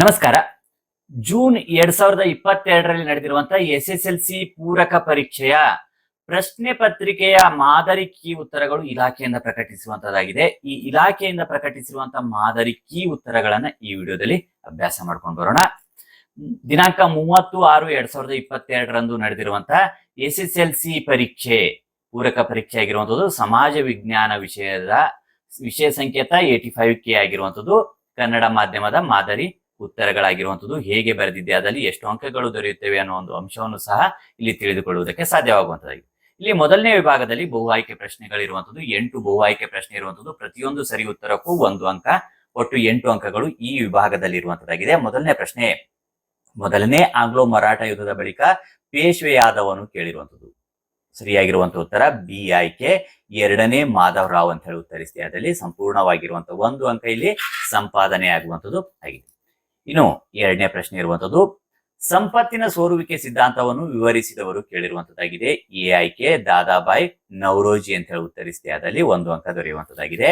ನಮಸ್ಕಾರ. ಜೂನ್ ಎರಡ್ ಸಾವಿರದ ಇಪ್ಪತ್ತೆರಡರಲ್ಲಿ ನಡೆದಿರುವಂತಹ ಎಸ್ ಎಸ್ ಎಲ್ ಸಿ ಪೂರಕ ಪರೀಕ್ಷೆಯ ಪ್ರಶ್ನೆ ಪತ್ರಿಕೆಯ ಮಾದರಿ ಕೀ ಉತ್ತರಗಳು ಇಲಾಖೆಯಿಂದ ಪ್ರಕಟಿಸುವಂತದ್ದಾಗಿದೆ. ಈ ಇಲಾಖೆಯಿಂದ ಪ್ರಕಟಿಸಿರುವಂತಹ ಮಾದರಿ ಕೀ ಉತ್ತರಗಳನ್ನ ಈ ವಿಡಿಯೋದಲ್ಲಿ ಅಭ್ಯಾಸ ಮಾಡ್ಕೊಂಡು ಬರೋಣ. ದಿನಾಂಕ ಮೂವತ್ತು ಆರು ಎರಡ್ ಸಾವಿರದ ಇಪ್ಪತ್ತೆರಡರಂದು ನಡೆದಿರುವಂತಹ ಎಸ್ ಎಸ್ ಎಲ್ ಸಿ ಪರೀಕ್ಷೆ, ಪೂರಕ ಪರೀಕ್ಷೆ ಆಗಿರುವಂತದ್ದು, ಸಮಾಜ ವಿಜ್ಞಾನ ವಿಷಯದ ವಿಷಯ ಸಂಕೇತ ಏಟಿ ಫೈವ್ ಕೆ ಆಗಿರುವಂತದ್ದು, ಕನ್ನಡ ಮಾಧ್ಯಮದ ಮಾದರಿ ಉತ್ತರಗಳಾಗಿರುವಂತದ್ದು ಹೇಗೆ ಬರೆದಿದೆ, ಅದರಲ್ಲಿ ಎಷ್ಟು ಅಂಕಗಳು ದೊರೆಯುತ್ತವೆ ಅನ್ನೋ ಒಂದು ಅಂಶವನ್ನು ಸಹ ಇಲ್ಲಿ ತಿಳಿದುಕೊಳ್ಳುವುದಕ್ಕೆ ಸಾಧ್ಯವಾಗುವಂಥದ್ದಾಗಿದೆ. ಇಲ್ಲಿ ಮೊದಲನೇ ವಿಭಾಗದಲ್ಲಿ ಬಹು ಆಯ್ಕೆ ಪ್ರಶ್ನೆಗಳಿರುವಂಥದ್ದು, ಎಂಟು ಬಹು ಆಯ್ಕೆ ಪ್ರಶ್ನೆ ಇರುವಂಥದ್ದು, ಪ್ರತಿಯೊಂದು ಸರಿ ಉತ್ತರಕ್ಕೂ ಒಂದು ಅಂಕ, ಒಟ್ಟು ಎಂಟು ಅಂಕಗಳು ಈ ವಿಭಾಗದಲ್ಲಿ ಇರುವಂತದ್ದಾಗಿದೆ ಮೊದಲನೇ ಪ್ರಶ್ನೆ, ಮೊದಲನೇ ಆಂಗ್ಲೋ ಮರಾಠ ಯುದ್ಧದ ಬಳಿಕ ಪೇಶ್ವೆಯಾದವನು ಕೇಳಿರುವಂಥದ್ದು. ಸರಿಯಾಗಿರುವಂತಹ ಉತ್ತರ, ಬಿ ಆಯ್ಕೆ, ಎರಡನೇ ಮಾಧವ್ ರಾವ್ ಅಂತ ಹೇಳಿ ಉತ್ತರಿಸಿದೆ. ಅದರಲ್ಲಿ ಸಂಪೂರ್ಣವಾಗಿರುವಂತಹ ಒಂದು ಅಂಕ ಇಲ್ಲಿ ಸಂಪಾದನೆ ಆಗುವಂತದ್ದು ಆಗಿದೆ. ಇನ್ನು ಎರಡನೇ ಪ್ರಶ್ನೆ ಇರುವಂತದ್ದು, ಸಂಪತ್ತಿನ ಸೋರುವಿಕೆ ಸಿದ್ಧಾಂತವನ್ನು ವಿವರಿಸಿದವರು ಕೇಳಿರುವಂತದ್ದಾಗಿದೆ. ಎ ಆಯ್ಕೆ ದಾದಾಬಾಯ್ ನವರೋಜಿ ಅಂತ ಹೇಳಿ ಉತ್ತರಿಸಿದೆ. ಅದರಲ್ಲಿ ಒಂದು ಅಂಕ ದೊರೆಯುವಂತದ್ದಾಗಿದೆ.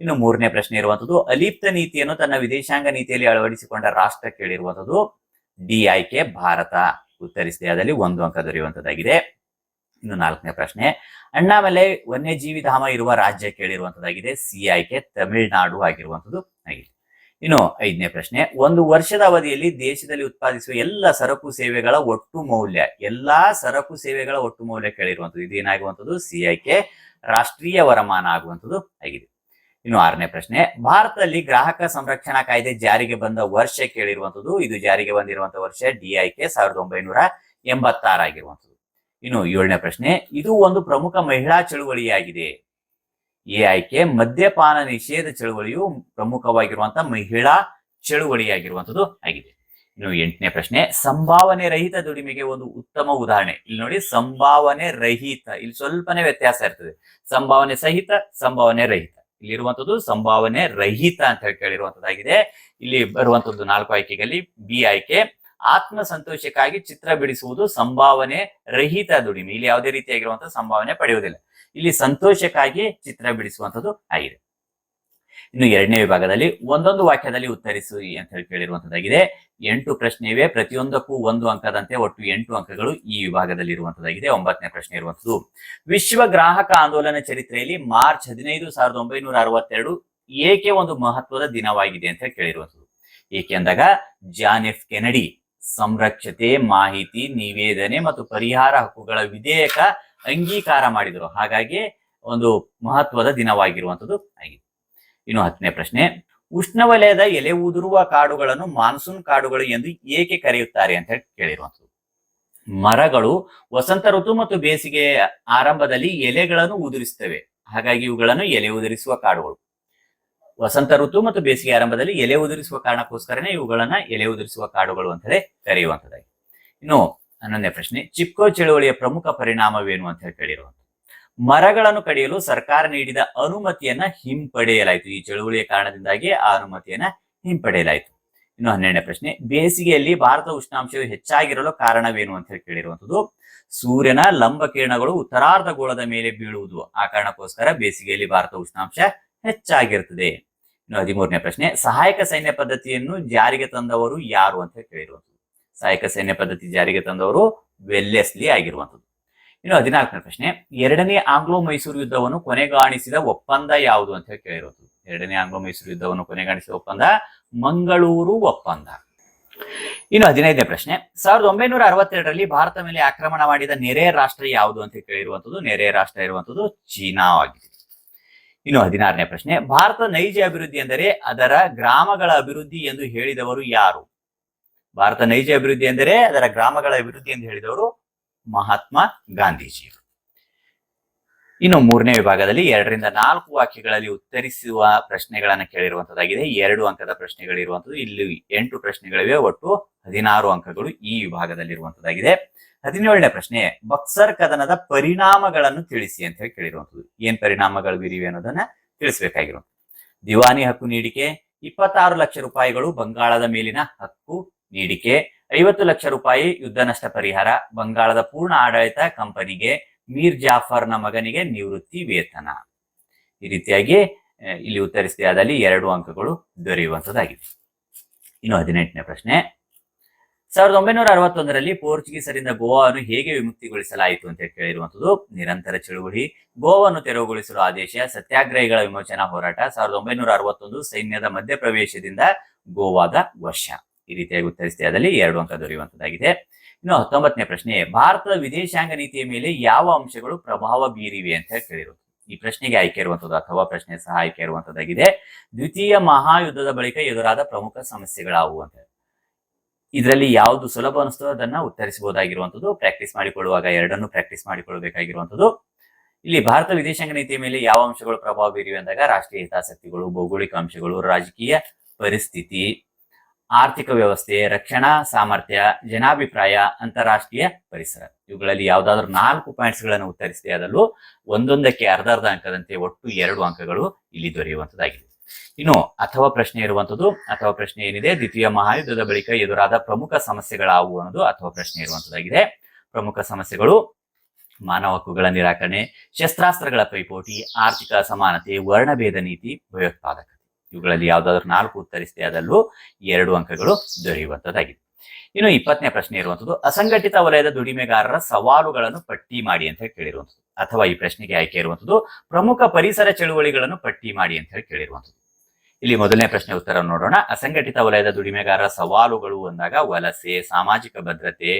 ಇನ್ನು ಮೂರನೇ ಪ್ರಶ್ನೆ ಇರುವಂತದ್ದು, ಅಲಿಪ್ತ ನೀತಿಯನ್ನು ತನ್ನ ವಿದೇಶಾಂಗ ನೀತಿಯಲ್ಲಿ ಅಳವಡಿಸಿಕೊಂಡ ರಾಷ್ಟ್ರ ಕೇಳಿರುವಂತದ್ದು, ಡಿ ಆಯ್ಕೆ ಭಾರತ ಉತ್ತರಿಸಿದೆ. ಅದರಲ್ಲಿ ಒಂದು ಅಂಕ ದೊರೆಯುವಂತದ್ದಾಗಿದೆ. ಇನ್ನು ನಾಲ್ಕನೇ ಪ್ರಶ್ನೆ, ಅಣ್ಣಾಮಲೆ ವನ್ಯಜೀವಿ ಧಾಮ ಇರುವ ರಾಜ್ಯ ಕೇಳಿರುವಂತದ್ದಾಗಿದೆ. ಸಿ ಆಯ್ಕೆ ತಮಿಳುನಾಡು ಆಗಿರುವಂತದ್ದು ಆಗಿದೆ. ಇನ್ನು ಐದನೇ ಪ್ರಶ್ನೆ, ಒಂದು ವರ್ಷದ ಅವಧಿಯಲ್ಲಿ ದೇಶದಲ್ಲಿ ಉತ್ಪಾದಿಸುವ ಎಲ್ಲ ಸರಕು ಸೇವೆಗಳ ಒಟ್ಟು ಮೌಲ್ಯ, ಎಲ್ಲಾ ಸರಕು ಸೇವೆಗಳ ಒಟ್ಟು ಮೌಲ್ಯ ಕೇಳಿರುವಂತದ್ದು ಇದೇನಾಗುವಂಥದ್ದು ಸಿ ಐಕೆ ರಾಷ್ಟ್ರೀಯ ವರಮಾನ ಆಗುವಂಥದ್ದು ಆಗಿದೆ. ಇನ್ನು ಆರನೇ ಪ್ರಶ್ನೆ, ಭಾರತದಲ್ಲಿ ಗ್ರಾಹಕ ಸಂರಕ್ಷಣಾ ಕಾಯ್ದೆ ಜಾರಿಗೆ ಬಂದ ವರ್ಷ ಕೇಳಿರುವಂಥದ್ದು, ಇದು ಜಾರಿಗೆ ಬಂದಿರುವಂತಹ ವರ್ಷ ಡಿ ಆಯ್ಕೆ ಸಾವಿರದ ಒಂಬೈನೂರ ಎಂಬತ್ತಾರಾಗಿರುವಂಥದ್ದು. ಇನ್ನು ಏಳನೇ ಪ್ರಶ್ನೆ, ಇದು ಒಂದು ಪ್ರಮುಖ ಮಹಿಳಾ ಚಳುವಳಿಯಾಗಿದೆ. ಎ ಆಯ್ಕೆ ಮದ್ಯಪಾನ ನಿಷೇಧ ಚಳುವಳಿಯು ಪ್ರಮುಖವಾಗಿರುವಂತಹ ಮಹಿಳಾ ಚಳುವಳಿಯಾಗಿರುವಂತದ್ದು ಆಗಿದೆ. ಇನ್ನು ಎಂಟನೇ ಪ್ರಶ್ನೆ, ಸಂಭಾವನೆ ರಹಿತ ದುಡಿಮೆಗೆ ಒಂದು ಉತ್ತಮ ಉದಾಹರಣೆ. ಇಲ್ಲಿ ನೋಡಿ, ಸಂಭಾವನೆ ರಹಿತ. ಇಲ್ಲಿ ಸ್ವಲ್ಪನೇ ವ್ಯತ್ಯಾಸ ಇರ್ತದೆ. ಸಂಭಾವನೆ ಸಹಿತ, ಸಂಭಾವನೆ ರಹಿತ. ಇಲ್ಲಿರುವಂತದ್ದು ಸಂಭಾವನೆ ರಹಿತ ಅಂತ ಹೇಳಿ ಕೇಳಿರುವಂತದ್ದಾಗಿದೆ ಇಲ್ಲಿ ಬರುವಂತದ್ದು ನಾಲ್ಕು ಆಯ್ಕೆಗಳಲ್ಲಿ ಬಿ ಆಯ್ಕೆ, ಆತ್ಮ ಸಂತೋಷಕ್ಕಾಗಿ ಚಿತ್ರ ಬಿಡಿಸುವುದು ಸಂಭಾವನೆ ರಹಿತ ದುಡಿಮೆ. ಇಲ್ಲಿ ಯಾವುದೇ ರೀತಿಯಾಗಿರುವಂತಹ ಸಂಭಾವನೆ ಪಡೆಯುವುದಿಲ್ಲ. ಇಲ್ಲಿ ಸಂತೋಷಕ್ಕಾಗಿ ಚಿತ್ರ ಬಿಡಿಸುವಂಥದ್ದು ಆಗಿದೆ. ಇನ್ನು ಎರಡನೇ ವಿಭಾಗದಲ್ಲಿ ಒಂದೊಂದು ವಾಕ್ಯದಲ್ಲಿ ಉತ್ತರಿಸು ಅಂತ ಹೇಳಿ ಕೇಳಿರುವಂತದ್ದಾಗಿದೆ ಎಂಟು ಪ್ರಶ್ನೆ ಇವೆ, ಪ್ರತಿಯೊಂದಕ್ಕೂ ಒಂದು ಅಂಕದಂತೆ ಒಟ್ಟು ಎಂಟು ಅಂಕಗಳು ಈ ವಿಭಾಗದಲ್ಲಿ ಇರುವಂತದ್ದಾಗಿದೆ ಒಂಬತ್ತನೇ ಪ್ರಶ್ನೆ ಇರುವಂತದ್ದು ವಿಶ್ವ ಗ್ರಾಹಕ ಆಂದೋಲನ ಚರಿತ್ರೆಯಲ್ಲಿ ಮಾರ್ಚ್ ಹದಿನೈದು ಸಾವಿರದ ಒಂಬೈನೂರ ಅರವತ್ತೆರಡು ಏಕೆ ಒಂದು ಮಹತ್ವದ ದಿನವಾಗಿದೆ ಅಂತ ಹೇಳಿ ಕೇಳಿರುವಂತದ್ದು ಏಕೆ ಅಂದಾಗ, ಜಾನ್ ಎಫ್ ಕೆನಡಿ, ಸಂರಕ್ಷತೆ, ಮಾಹಿತಿ, ನಿವೇದನೆ ಮತ್ತು ಪರಿಹಾರ ಹಕ್ಕುಗಳ ವಿಧೇಯಕ ಅಂಗೀಕಾರ ಮಾಡಿದರು. ಹಾಗಾಗಿ ಒಂದು ಮಹತ್ವದ ದಿನವಾಗಿರುವಂಥದ್ದು ಆಗಿದೆ. ಇನ್ನು ಹತ್ತನೇ ಪ್ರಶ್ನೆ ಉಷ್ಣವಲಯದ ಎಲೆ ಉದುರುವ ಕಾಡುಗಳನ್ನು ಮಾನ್ಸೂನ್ ಕಾಡುಗಳು ಎಂದು ಏಕೆ ಕರೆಯುತ್ತಾರೆ ಅಂತ ಹೇಳಿ ಕೇಳಿರುವಂಥದ್ದು. ಮರಗಳು ವಸಂತ ಋತು ಮತ್ತು ಬೇಸಿಗೆ ಆರಂಭದಲ್ಲಿ ಎಲೆಗಳನ್ನು ಉದುರಿಸ್ತವೆ ಹಾಗಾಗಿ ಇವುಗಳನ್ನು ಎಲೆ ಉದುರಿಸುವ ಕಾಡುಗಳು. ವಸಂತ ಋತು ಮತ್ತು ಬೇಸಿಗೆ ಆರಂಭದಲ್ಲಿ ಎಲೆ ಉದುರಿಸುವ ಕಾರಣಕ್ಕೋಸ್ಕರನೇ ಇವುಗಳನ್ನ ಎಲೆ ಉದುರಿಸುವ ಕಾಡುಗಳು ಅಂತಲೇ ಕರೆಯುವಂಥದ್ದಾಗಿ ಇನ್ನು ಹನ್ನೊಂದನೇ ಪ್ರಶ್ನೆ. ಚಿಪ್ಕೋ ಚಳುವಳಿಯ ಪ್ರಮುಖ ಪರಿಣಾಮವೇನು ಅಂತ ಹೇಳಿ ಕೇಳಿರುವಂತ ಮರಗಳನ್ನು ಕಡಿಯಲು ಸರ್ಕಾರ ನೀಡಿದ ಅನುಮತಿಯನ್ನ ಹಿಂಪಡೆಯಲಾಯಿತು. ಈ ಚಳುವಳಿಯ ಕಾರಣದಿಂದಾಗಿ ಆ ಅನುಮತಿಯನ್ನ ಹಿಂಪಡೆಯಲಾಯಿತು. ಇನ್ನು ಹನ್ನೆರಡನೇ ಪ್ರಶ್ನೆ. ಬೇಸಿಗೆಯಲ್ಲಿ ಭಾರತ ಉಷ್ಣಾಂಶವು ಹೆಚ್ಚಾಗಿರಲು ಕಾರಣವೇನು ಅಂತ ಹೇಳಿ ಕೇಳಿರುವಂತದ್ದು ಸೂರ್ಯನ ಲಂಬ ಕಿರಣಗಳು ಉತ್ತರಾರ್ಧ ಗೋಳದ ಮೇಲೆ ಬೀಳುವುದು. ಆ ಕಾರಣಕ್ಕೋಸ್ಕರ ಬೇಸಿಗೆಯಲ್ಲಿ ಭಾರತ ಉಷ್ಣಾಂಶ ಹೆಚ್ಚಾಗಿರುತ್ತದೆ ಇನ್ನು ಹದಿಮೂರನೇ ಪ್ರಶ್ನೆ. ಸಹಾಯಕ ಸೈನ್ಯ ಪದ್ಧತಿಯನ್ನು ಜಾರಿಗೆ ತಂದವರು ಯಾರು ಅಂತ ಕೇಳಿರುವಂಥದ್ದು. ಸಹಾಯಕ ಸೈನ್ಯ ಪದ್ಧತಿ ಜಾರಿಗೆ ತಂದವರು ವೆಲ್ಲೆಸ್ಲಿ ಆಗಿರುವಂಥದ್ದು. ಇನ್ನು ಹದಿನಾಲ್ಕನೇ ಪ್ರಶ್ನೆ, ಎರಡನೇ ಆಂಗ್ಲೋ ಮೈಸೂರು ಯುದ್ಧವನ್ನು ಕೊನೆಗಾಣಿಸಿದ ಒಪ್ಪಂದ ಯಾವುದು ಅಂತ ಹೇಳಿ ಕೇಳಿರುವಂಥದ್ದು ಎರಡನೇ ಆಂಗ್ಲೋ ಮೈಸೂರು ಯುದ್ಧವನ್ನು ಕೊನೆಗಾಣಿಸಿದ ಒಪ್ಪಂದ, ಮಂಗಳೂರು ಒಪ್ಪಂದ. ಇನ್ನು ಹದಿನೈದನೇ ಪ್ರಶ್ನೆ, ಸಾವಿರದ ಒಂಬೈನೂರ ಅರವತ್ತೆರಡರಲ್ಲಿ ಭಾರತ ಮೇಲೆ ಆಕ್ರಮಣ ಮಾಡಿದ ನೆರೆ ರಾಷ್ಟ್ರ ಯಾವುದು ಅಂತ ಕೇಳಿರುವಂಥದ್ದು, ನೆರೆಯ ರಾಷ್ಟ್ರ ಇರುವಂಥದ್ದು ಚೀನಾ ಆಗಿದೆ. ಇನ್ನು ಹದಿನಾರನೇ ಪ್ರಶ್ನೆ, ಭಾರತ ನೈಜ ಅಭಿವೃದ್ಧಿ ಎಂದರೆ ಅದರ ಗ್ರಾಮಗಳ ಅಭಿವೃದ್ಧಿ ಎಂದು ಹೇಳಿದವರು ಯಾರು? ಭಾರತ ನೈಜ ಅಭಿವೃದ್ಧಿ ಎಂದರೆ ಅದರ ಗ್ರಾಮಗಳ ಅಭಿವೃದ್ಧಿ ಎಂದು ಹೇಳಿದವರು ಮಹಾತ್ಮ ಗಾಂಧೀಜಿ ಇನ್ನು ಮೂರನೇ ವಿಭಾಗದಲ್ಲಿ ಎರಡರಿಂದ ನಾಲ್ಕು ವಾಕ್ಯಗಳಲ್ಲಿ ಉತ್ತರಿಸುವ ಪ್ರಶ್ನೆಗಳನ್ನ ಕೇಳಿರುವಂತದ್ದಾಗಿದೆ. ಎರಡು ಅಂಕದ ಪ್ರಶ್ನೆಗಳಿರುವಂತದ್ದು ಇಲ್ಲಿ ಎಂಟು ಪ್ರಶ್ನೆಗಳಿವೆ. ಒಟ್ಟು ಹದಿನಾರು ಅಂಕಗಳು ಈ ವಿಭಾಗದಲ್ಲಿರುವಂತದ್ದಾಗಿದೆ. ಹದಿನೇಳನೇ ಪ್ರಶ್ನೆ, ಬಕ್ಸರ್ ಕದನದ ಪರಿಣಾಮಗಳನ್ನು ತಿಳಿಸಿ ಅಂತ ಹೇಳಿ ಕೇಳಿರುವಂತದ್ದು. ಏನ್ ಪರಿಣಾಮಗಳು ಬೀರಿವೆ ಅನ್ನೋದನ್ನ ತಿಳಿಸಬೇಕಾಗಿರುವಂತ ದಿವಾನಿ ಹಕ್ಕು ನೀಡಿಕೆ, ಇಪ್ಪತ್ತಾರು ಲಕ್ಷ ರೂಪಾಯಿಗಳು ಬಂಗಾಳದ ಮೇಲಿನ ಹಕ್ಕು ನೀಡಿಕೆ. ಐವತ್ತು ಲಕ್ಷ ರೂಪಾಯಿ ಯುದ್ಧ ನಷ್ಟ ಪರಿಹಾರ. ಬಂಗಾಳದ ಪೂರ್ಣ ಆಡಳಿತ ಕಂಪನಿಗೆ ಮೀರ್ ಜಾಫರ್ನ ಮಗನಿಗೆ ನಿವೃತ್ತಿ ವೇತನ. ಈ ರೀತಿಯಾಗಿ ಇಲ್ಲಿ ಉತ್ತರಿಸಿದೆ ಆದಲ್ಲಿ ಎರಡು ಅಂಕಗಳು ದೊರೆಯುವಂತದ್ದಾಗಿದೆ ಇನ್ನು ಹದಿನೆಂಟನೇ ಪ್ರಶ್ನೆ. ಸಾವಿರದ ಒಂಬೈನೂರ ಅರವತ್ತೊಂದರಲ್ಲಿ ಪೋರ್ಚುಗೀಸರಿಂದ ಗೋವಾವನ್ನು ಹೇಗೆ ವಿಮುಕ್ತಿಗೊಳಿಸಲಾಯಿತು ಅಂತ ಕೇಳಿರುವಂತದ್ದು ನಿರಂತರ ಚಳುವಳಿ. ಗೋವನ್ನು ತೆರವುಗೊಳಿಸಲು ಆದೇಶ, ಸತ್ಯಾಗ್ರಹಿಗಳ ವಿಮೋಚನಾ ಹೋರಾಟ. ಸಾವಿರದ ಒಂಬೈನೂರ ಅರವತ್ತೊಂದು ಸೈನ್ಯದ ಮಧ್ಯಪ್ರವೇಶದಿಂದ ಗೋವಾದ ವಶ. ಈ ರೀತಿಯಾಗಿ ಉತ್ತರಿಸಿದೆ. ಅದರಲ್ಲಿ ಎರಡು ಅಂಕ ದೊರೆಯುವಂತದ್ದಾಗಿದೆ ಇನ್ನು ಹತ್ತೊಂಬತ್ತನೇ ಪ್ರಶ್ನೆ, ಭಾರತದ ವಿದೇಶಾಂಗ ನೀತಿಯ ಮೇಲೆ ಯಾವ ಅಂಶಗಳು ಪ್ರಭಾವ ಬೀರಿವೆ ಅಂತ ಕೇಳಿರು ಕೇಳಿರೋದು. ಈ ಪ್ರಶ್ನೆಗೆ ಆಯ್ಕೆ ಇರುವಂತದ್ದು ಅಥವಾ ಪ್ರಶ್ನೆ ಸಹ ಆಯ್ಕೆ ಇರುವಂತದ್ದಾಗಿದೆ ದ್ವಿತೀಯ ಮಹಾಯುದ್ಧದ ಬಳಿಕ ಎದುರಾದ ಪ್ರಮುಖ ಸಮಸ್ಯೆಗಳಾವು ಅಂತ. ಇದರಲ್ಲಿ ಯಾವುದು ಸುಲಭ ಅನಿಸ್ತೋ ಅದನ್ನ ಉತ್ತರಿಸಬಹುದಾಗಿರುವಂತದ್ದು ಪ್ರಾಕ್ಟೀಸ್ ಮಾಡಿಕೊಳ್ಳುವಾಗ ಎರಡನ್ನು ಪ್ರಾಕ್ಟೀಸ್ ಮಾಡಿಕೊಳ್ಳಬೇಕಾಗಿರುವಂತದ್ದು ಇಲ್ಲಿ ಭಾರತ ವಿದೇಶಾಂಗ ನೀತಿಯ ಮೇಲೆ ಯಾವ ಅಂಶಗಳು ಪ್ರಭಾವ ಬೀರಿವೆ ಅಂದಾಗ ರಾಷ್ಟ್ರೀಯ ಹಿತಾಸಕ್ತಿಗಳು, ಭೌಗೋಳಿಕ ಅಂಶಗಳು, ರಾಜಕೀಯ ಪರಿಸ್ಥಿತಿ ಆರ್ಥಿಕ ವ್ಯವಸ್ಥೆ, ರಕ್ಷಣಾ ಸಾಮರ್ಥ್ಯ, ಜನಾಭಿಪ್ರಾಯ, ಅಂತಾರಾಷ್ಟ್ರೀಯ ಪರಿಸರ. ಇವುಗಳಲ್ಲಿ ಯಾವ್ದಾದ್ರು ನಾಲ್ಕು ಪಾಯಿಂಟ್ಸ್ಗಳನ್ನು ಉತ್ತರಿಸಿದೆ ಅದರಲ್ಲೂ ಒಂದೊಂದಕ್ಕೆ ಅರ್ಧ ಅರ್ಧ ಅಂಕದಂತೆ ಒಟ್ಟು ಎರಡು ಅಂಕಗಳು ಇಲ್ಲಿ ದೊರೆಯುವಂತದ್ದಾಗಿದೆ ಇನ್ನು ಅಥವಾ ಪ್ರಶ್ನೆ ಇರುವಂತದ್ದು ಅಥವಾ ಪ್ರಶ್ನೆ ಏನಿದೆ, ದ್ವಿತೀಯ ಮಹಾಯುದ್ಧದ ಬಳಿಕ ಎದುರಾದ ಪ್ರಮುಖ ಸಮಸ್ಯೆಗಳಾವು ಅನ್ನೋದು ಅಥವಾ ಪ್ರಶ್ನೆ ಇರುವಂತದ್ದಾಗಿದೆ ಪ್ರಮುಖ ಸಮಸ್ಯೆಗಳು, ಮಾನವ ಹಕ್ಕುಗಳ ನಿರಾಕರಣೆ, ಶಸ್ತ್ರಾಸ್ತ್ರಗಳ ಪೈಪೋಟಿ, ಆರ್ಥಿಕ ಅಸಮಾನತೆ, ವರ್ಣಭೇದ ನೀತಿ ಭಯೋತ್ಪಾದಕತೆ ಇವುಗಳಲ್ಲಿ ಯಾವ್ದಾದ್ರು ನಾಲ್ಕು ಉತ್ತರಿಸಿದೆ ಅದಲ್ಲೂ ಎರಡು ಅಂಕಗಳು ದೊರೆಯುವಂತದ್ದಾಗಿದೆ ಇನ್ನು ಇಪ್ಪತ್ತನೇ ಪ್ರಶ್ನೆ ಇರುವಂತದ್ದು ಅಸಂಘಟಿತ ವಲಯದ ದುಡಿಮೆಗಾರರ ಸವಾಲುಗಳನ್ನು ಪಟ್ಟಿ ಮಾಡಿ ಅಂತ ಹೇಳಿ ಕೇಳಿರುವಂತದ್ದು ಅಥವಾ ಈ ಪ್ರಶ್ನೆಗೆ ಆಯ್ಕೆ ಇರುವಂತದ್ದು ಪ್ರಮುಖ ಪರಿಸರ ಚಳುವಳಿಗಳನ್ನು ಪಟ್ಟಿ ಮಾಡಿ ಅಂತ ಹೇಳಿ ಕೇಳಿರುವಂಥದ್ದು. ಇಲ್ಲಿ ಮೊದಲನೇ ಪ್ರಶ್ನೆ ಉತ್ತರ ನೋಡೋಣ. ಅಸಂಘಟಿತ ವಲಯದ ದುಡಿಮೆಗಾರರ ಸವಾಲುಗಳು ಅಂದಾಗ ವಲಸೆ, ಸಾಮಾಜಿಕ ಭದ್ರತೆ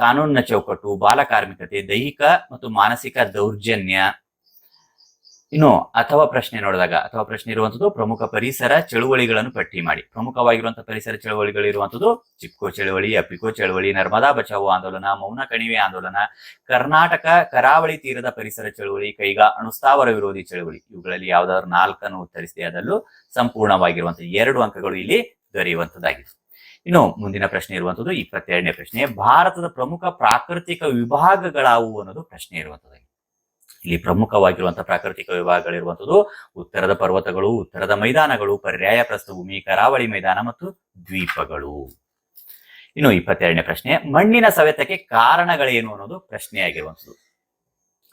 ಕಾನೂನಿನ ಚೌಕಟ್ಟು ಬಾಲಕಾರ್ಮಿಕತೆ ದೈಹಿಕ ಮತ್ತು ಮಾನಸಿಕ ದೌರ್ಜನ್ಯ ಇನ್ನು ಅಥವಾ ಪ್ರಶ್ನೆ ನೋಡಿದಾಗ ಅಥವಾ ಪ್ರಶ್ನೆ ಇರುವಂತದ್ದು ಪ್ರಮುಖ ಪರಿಸರ ಚಳುವಳಿಗಳನ್ನು ಪಟ್ಟಿ ಮಾಡಿ. ಪ್ರಮುಖವಾಗಿರುವಂತಹ ಪರಿಸರ ಚಳುವಳಿಗಳು ಇರುವಂತದ್ದು ಚಿಪ್ಕೋ ಚಳುವಳಿ, ಅಪಿಕೋ ಚಳುವಳಿ, ನರ್ಮದಾ ಬಚಾವೋ ಆಂದೋಲನ, ಮೌನ ಕಣಿವೆ ಆಂದೋಲನ, ಕರ್ನಾಟಕ ಕರಾವಳಿ ತೀರದ ಪರಿಸರ ಚಳುವಳಿ, ಕೈಗಾ ಅಣುಸ್ಥಾವರ ವಿರೋಧಿ ಚಳುವಳಿ. ಇವುಗಳಲ್ಲಿ ಯಾವ್ದಾದ್ರು ನಾಲ್ಕನ್ನು ಉತ್ತರಿಸಿದೆ ಅದರಲ್ಲೂ ಸಂಪೂರ್ಣವಾಗಿರುವಂತಹ ಎರಡು ಅಂಕಗಳು ಇಲ್ಲಿ ದೊರೆಯುವಂತದ್ದಾಗಿದೆ ಇನ್ನು ಮುಂದಿನ ಪ್ರಶ್ನೆ ಇರುವಂತದ್ದು ಇಪ್ಪತ್ತೆರಡನೇ ಪ್ರಶ್ನೆ, ಭಾರತದ ಪ್ರಮುಖ ಪ್ರಾಕೃತಿಕ ವಿಭಾಗಗಳಾವು ಅನ್ನೋದು ಪ್ರಶ್ನೆ ಇರುವಂತದ್ದಾಗಿದೆ. ಇಲ್ಲಿ ಪ್ರಮುಖವಾಗಿರುವಂತಹ ಪ್ರಾಕೃತಿಕ ವಿಭಾಗಗಳಿರುವಂಥದ್ದು ಉತ್ತರದ ಪರ್ವತಗಳು, ಉತ್ತರದ ಮೈದಾನಗಳು, ಪರ್ಯಾಯ ಪ್ರಸ್ಥಭೂಮಿ, ಕರಾವಳಿ ಮೈದಾನ ಮತ್ತು ದ್ವೀಪಗಳು. ಇನ್ನು ಇಪ್ಪತ್ತೆರಡನೇ ಪ್ರಶ್ನೆ, ಮಣ್ಣಿನ ಸವೆತಕ್ಕೆ ಕಾರಣಗಳೇನು ಅನ್ನೋದು ಪ್ರಶ್ನೆಯಾಗಿರುವಂಥದ್ದು.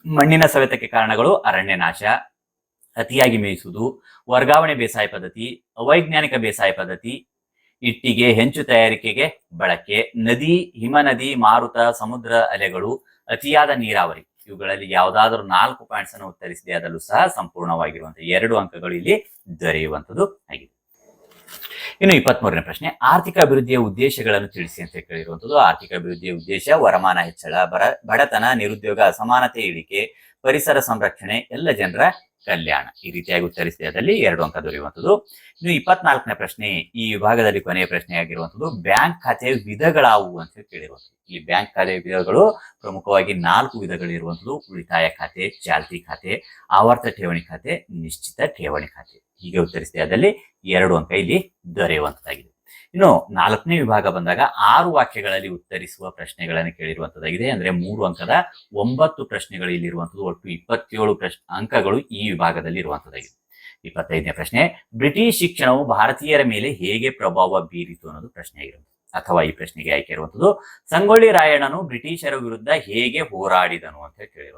ಮಣ್ಣಿನ ಸವೆತಕ್ಕೆ ಕಾರಣಗಳು ಅರಣ್ಯ ನಾಶ ಅತಿಯಾಗಿ ಮೇಯಿಸುವುದು, ವರ್ಗಾವಣೆ ಬೇಸಾಯ ಪದ್ಧತಿ, ಅವೈಜ್ಞಾನಿಕ ಬೇಸಾಯ ಪದ್ಧತಿ, ಇಟ್ಟಿಗೆ, ಹೆಂಚು ತಯಾರಿಕೆಗೆ ಬಳಕೆ, ನದಿ, ಹಿಮನದಿ, ಮಾರುತ, ಸಮುದ್ರ ಅಲೆಗಳು, ಅತಿಯಾದ ನೀರಾವರಿ. ಇವುಗಳಲ್ಲಿ ಯಾವುದಾದ್ರೂ ನಾಲ್ಕು ಪಾಯಿಂಟ್ಸ್ ಅನ್ನು ಉತ್ತರಿಸಿದೆ, ಅದರಲ್ಲೂ ಸಹ ಸಂಪೂರ್ಣವಾಗಿರುವಂತಹ ಎರಡು ಅಂಕಗಳು ಇಲ್ಲಿ ದೊರೆಯುವಂಥದ್ದು ಆಗಿದೆ. ಇನ್ನು ಇಪ್ಪತ್ಮೂರನೇ ಪ್ರಶ್ನೆ, ಆರ್ಥಿಕ ಅಭಿವೃದ್ಧಿಯ ಉದ್ದೇಶಗಳನ್ನು ತಿಳಿಸಿ ಅಂತ ಕೇಳಿರುವಂಥದ್ದು. ಆರ್ಥಿಕ ಅಭಿವೃದ್ಧಿಯ ಉದ್ದೇಶ, ವರಮಾನ ಹೆಚ್ಚಳ ಬಡತನ, ನಿರುದ್ಯೋಗ, ಅಸಮಾನತೆ, ಇಳಿಕೆ ಪರಿಸರ ಸಂರಕ್ಷಣೆ, ಎಲ್ಲ ಜನರ ಕಲ್ಯಾಣ. ಈ ರೀತಿಯಾಗಿ ಉತ್ತರಿಸಿದೆ ಅದರಲ್ಲಿ ಎರಡು ಅಂಕ ದೊರೆಯುವಂಥದ್ದು. ಇನ್ನು ಇಪ್ಪತ್ನಾಲ್ಕನೇ ಪ್ರಶ್ನೆ, ಈ ವಿಭಾಗದಲ್ಲಿ ಕೊನೆಯ ಪ್ರಶ್ನೆ ಆಗಿರುವಂಥದ್ದು ಬ್ಯಾಂಕ್ ಖಾತೆಯ ವಿಧಗಳಾವು ಅಂತ ಕೇಳಿರುವಂಥದ್ದು. ಇಲ್ಲಿ ಬ್ಯಾಂಕ್ ಖಾತೆಯ ವಿಧಗಳು, ಪ್ರಮುಖವಾಗಿ ನಾಲ್ಕು ವಿಧಗಳಿರುವಂಥದ್ದು ಉಳಿತಾಯ ಖಾತೆ, ಚಾಲ್ತಿ ಖಾತೆ, ಆವರ್ತ ಠೇವಣಿ ಖಾತೆ, ನಿಶ್ಚಿತ ಠೇವಣಿ ಖಾತೆ. ಹೀಗೆ ಉತ್ತರಿಸಿದೆ ಅದರಲ್ಲಿ ಎರಡು ಅಂಕ ಇಲ್ಲಿ ದೊರೆಯುವಂತದ್ದಾಗಿದೆ ಇನ್ನು ನಾಲ್ಕನೇ ವಿಭಾಗ ಬಂದಾಗ ಆರು ವಾಕ್ಯಗಳಲ್ಲಿ ಉತ್ತರಿಸುವ ಪ್ರಶ್ನೆಗಳನ್ನು ಕೇಳಿರುವಂತದ್ದಾಗಿದೆ ಅಂದ್ರೆ ಮೂರು ಅಂಕದ ಒಂಬತ್ತು ಪ್ರಶ್ನೆಗಳು ಇಲ್ಲಿರುವಂತದ್ದು ಒಟ್ಟು ಇಪ್ಪತ್ತೇಳು ಪ್ರಶ್ನೆ ಅಂಕಗಳು ಈ ವಿಭಾಗದಲ್ಲಿ ಇರುವಂತದ್ದಾಗಿದೆ ಇಪ್ಪತ್ತೈದನೇ ಪ್ರಶ್ನೆ, ಬ್ರಿಟಿಷ್ ಶಿಕ್ಷಣವು ಭಾರತೀಯರ ಮೇಲೆ ಹೇಗೆ ಪ್ರಭಾವ ಬೀರಿತು ಅನ್ನೋದು ಪ್ರಶ್ನೆ ಆಗಿರುತ್ತೆ ಅಥವಾ ಈ ಪ್ರಶ್ನೆಗೆ ಆಯ್ಕೆ ಇರುವಂತದ್ದು ಸಂಗೊಳ್ಳಿ ರಾಯಣ್ಣನು ಬ್ರಿಟಿಷರ ವಿರುದ್ಧ ಹೇಗೆ ಹೋರಾಡಿದನು ಅಂತ ಹೇಳಿ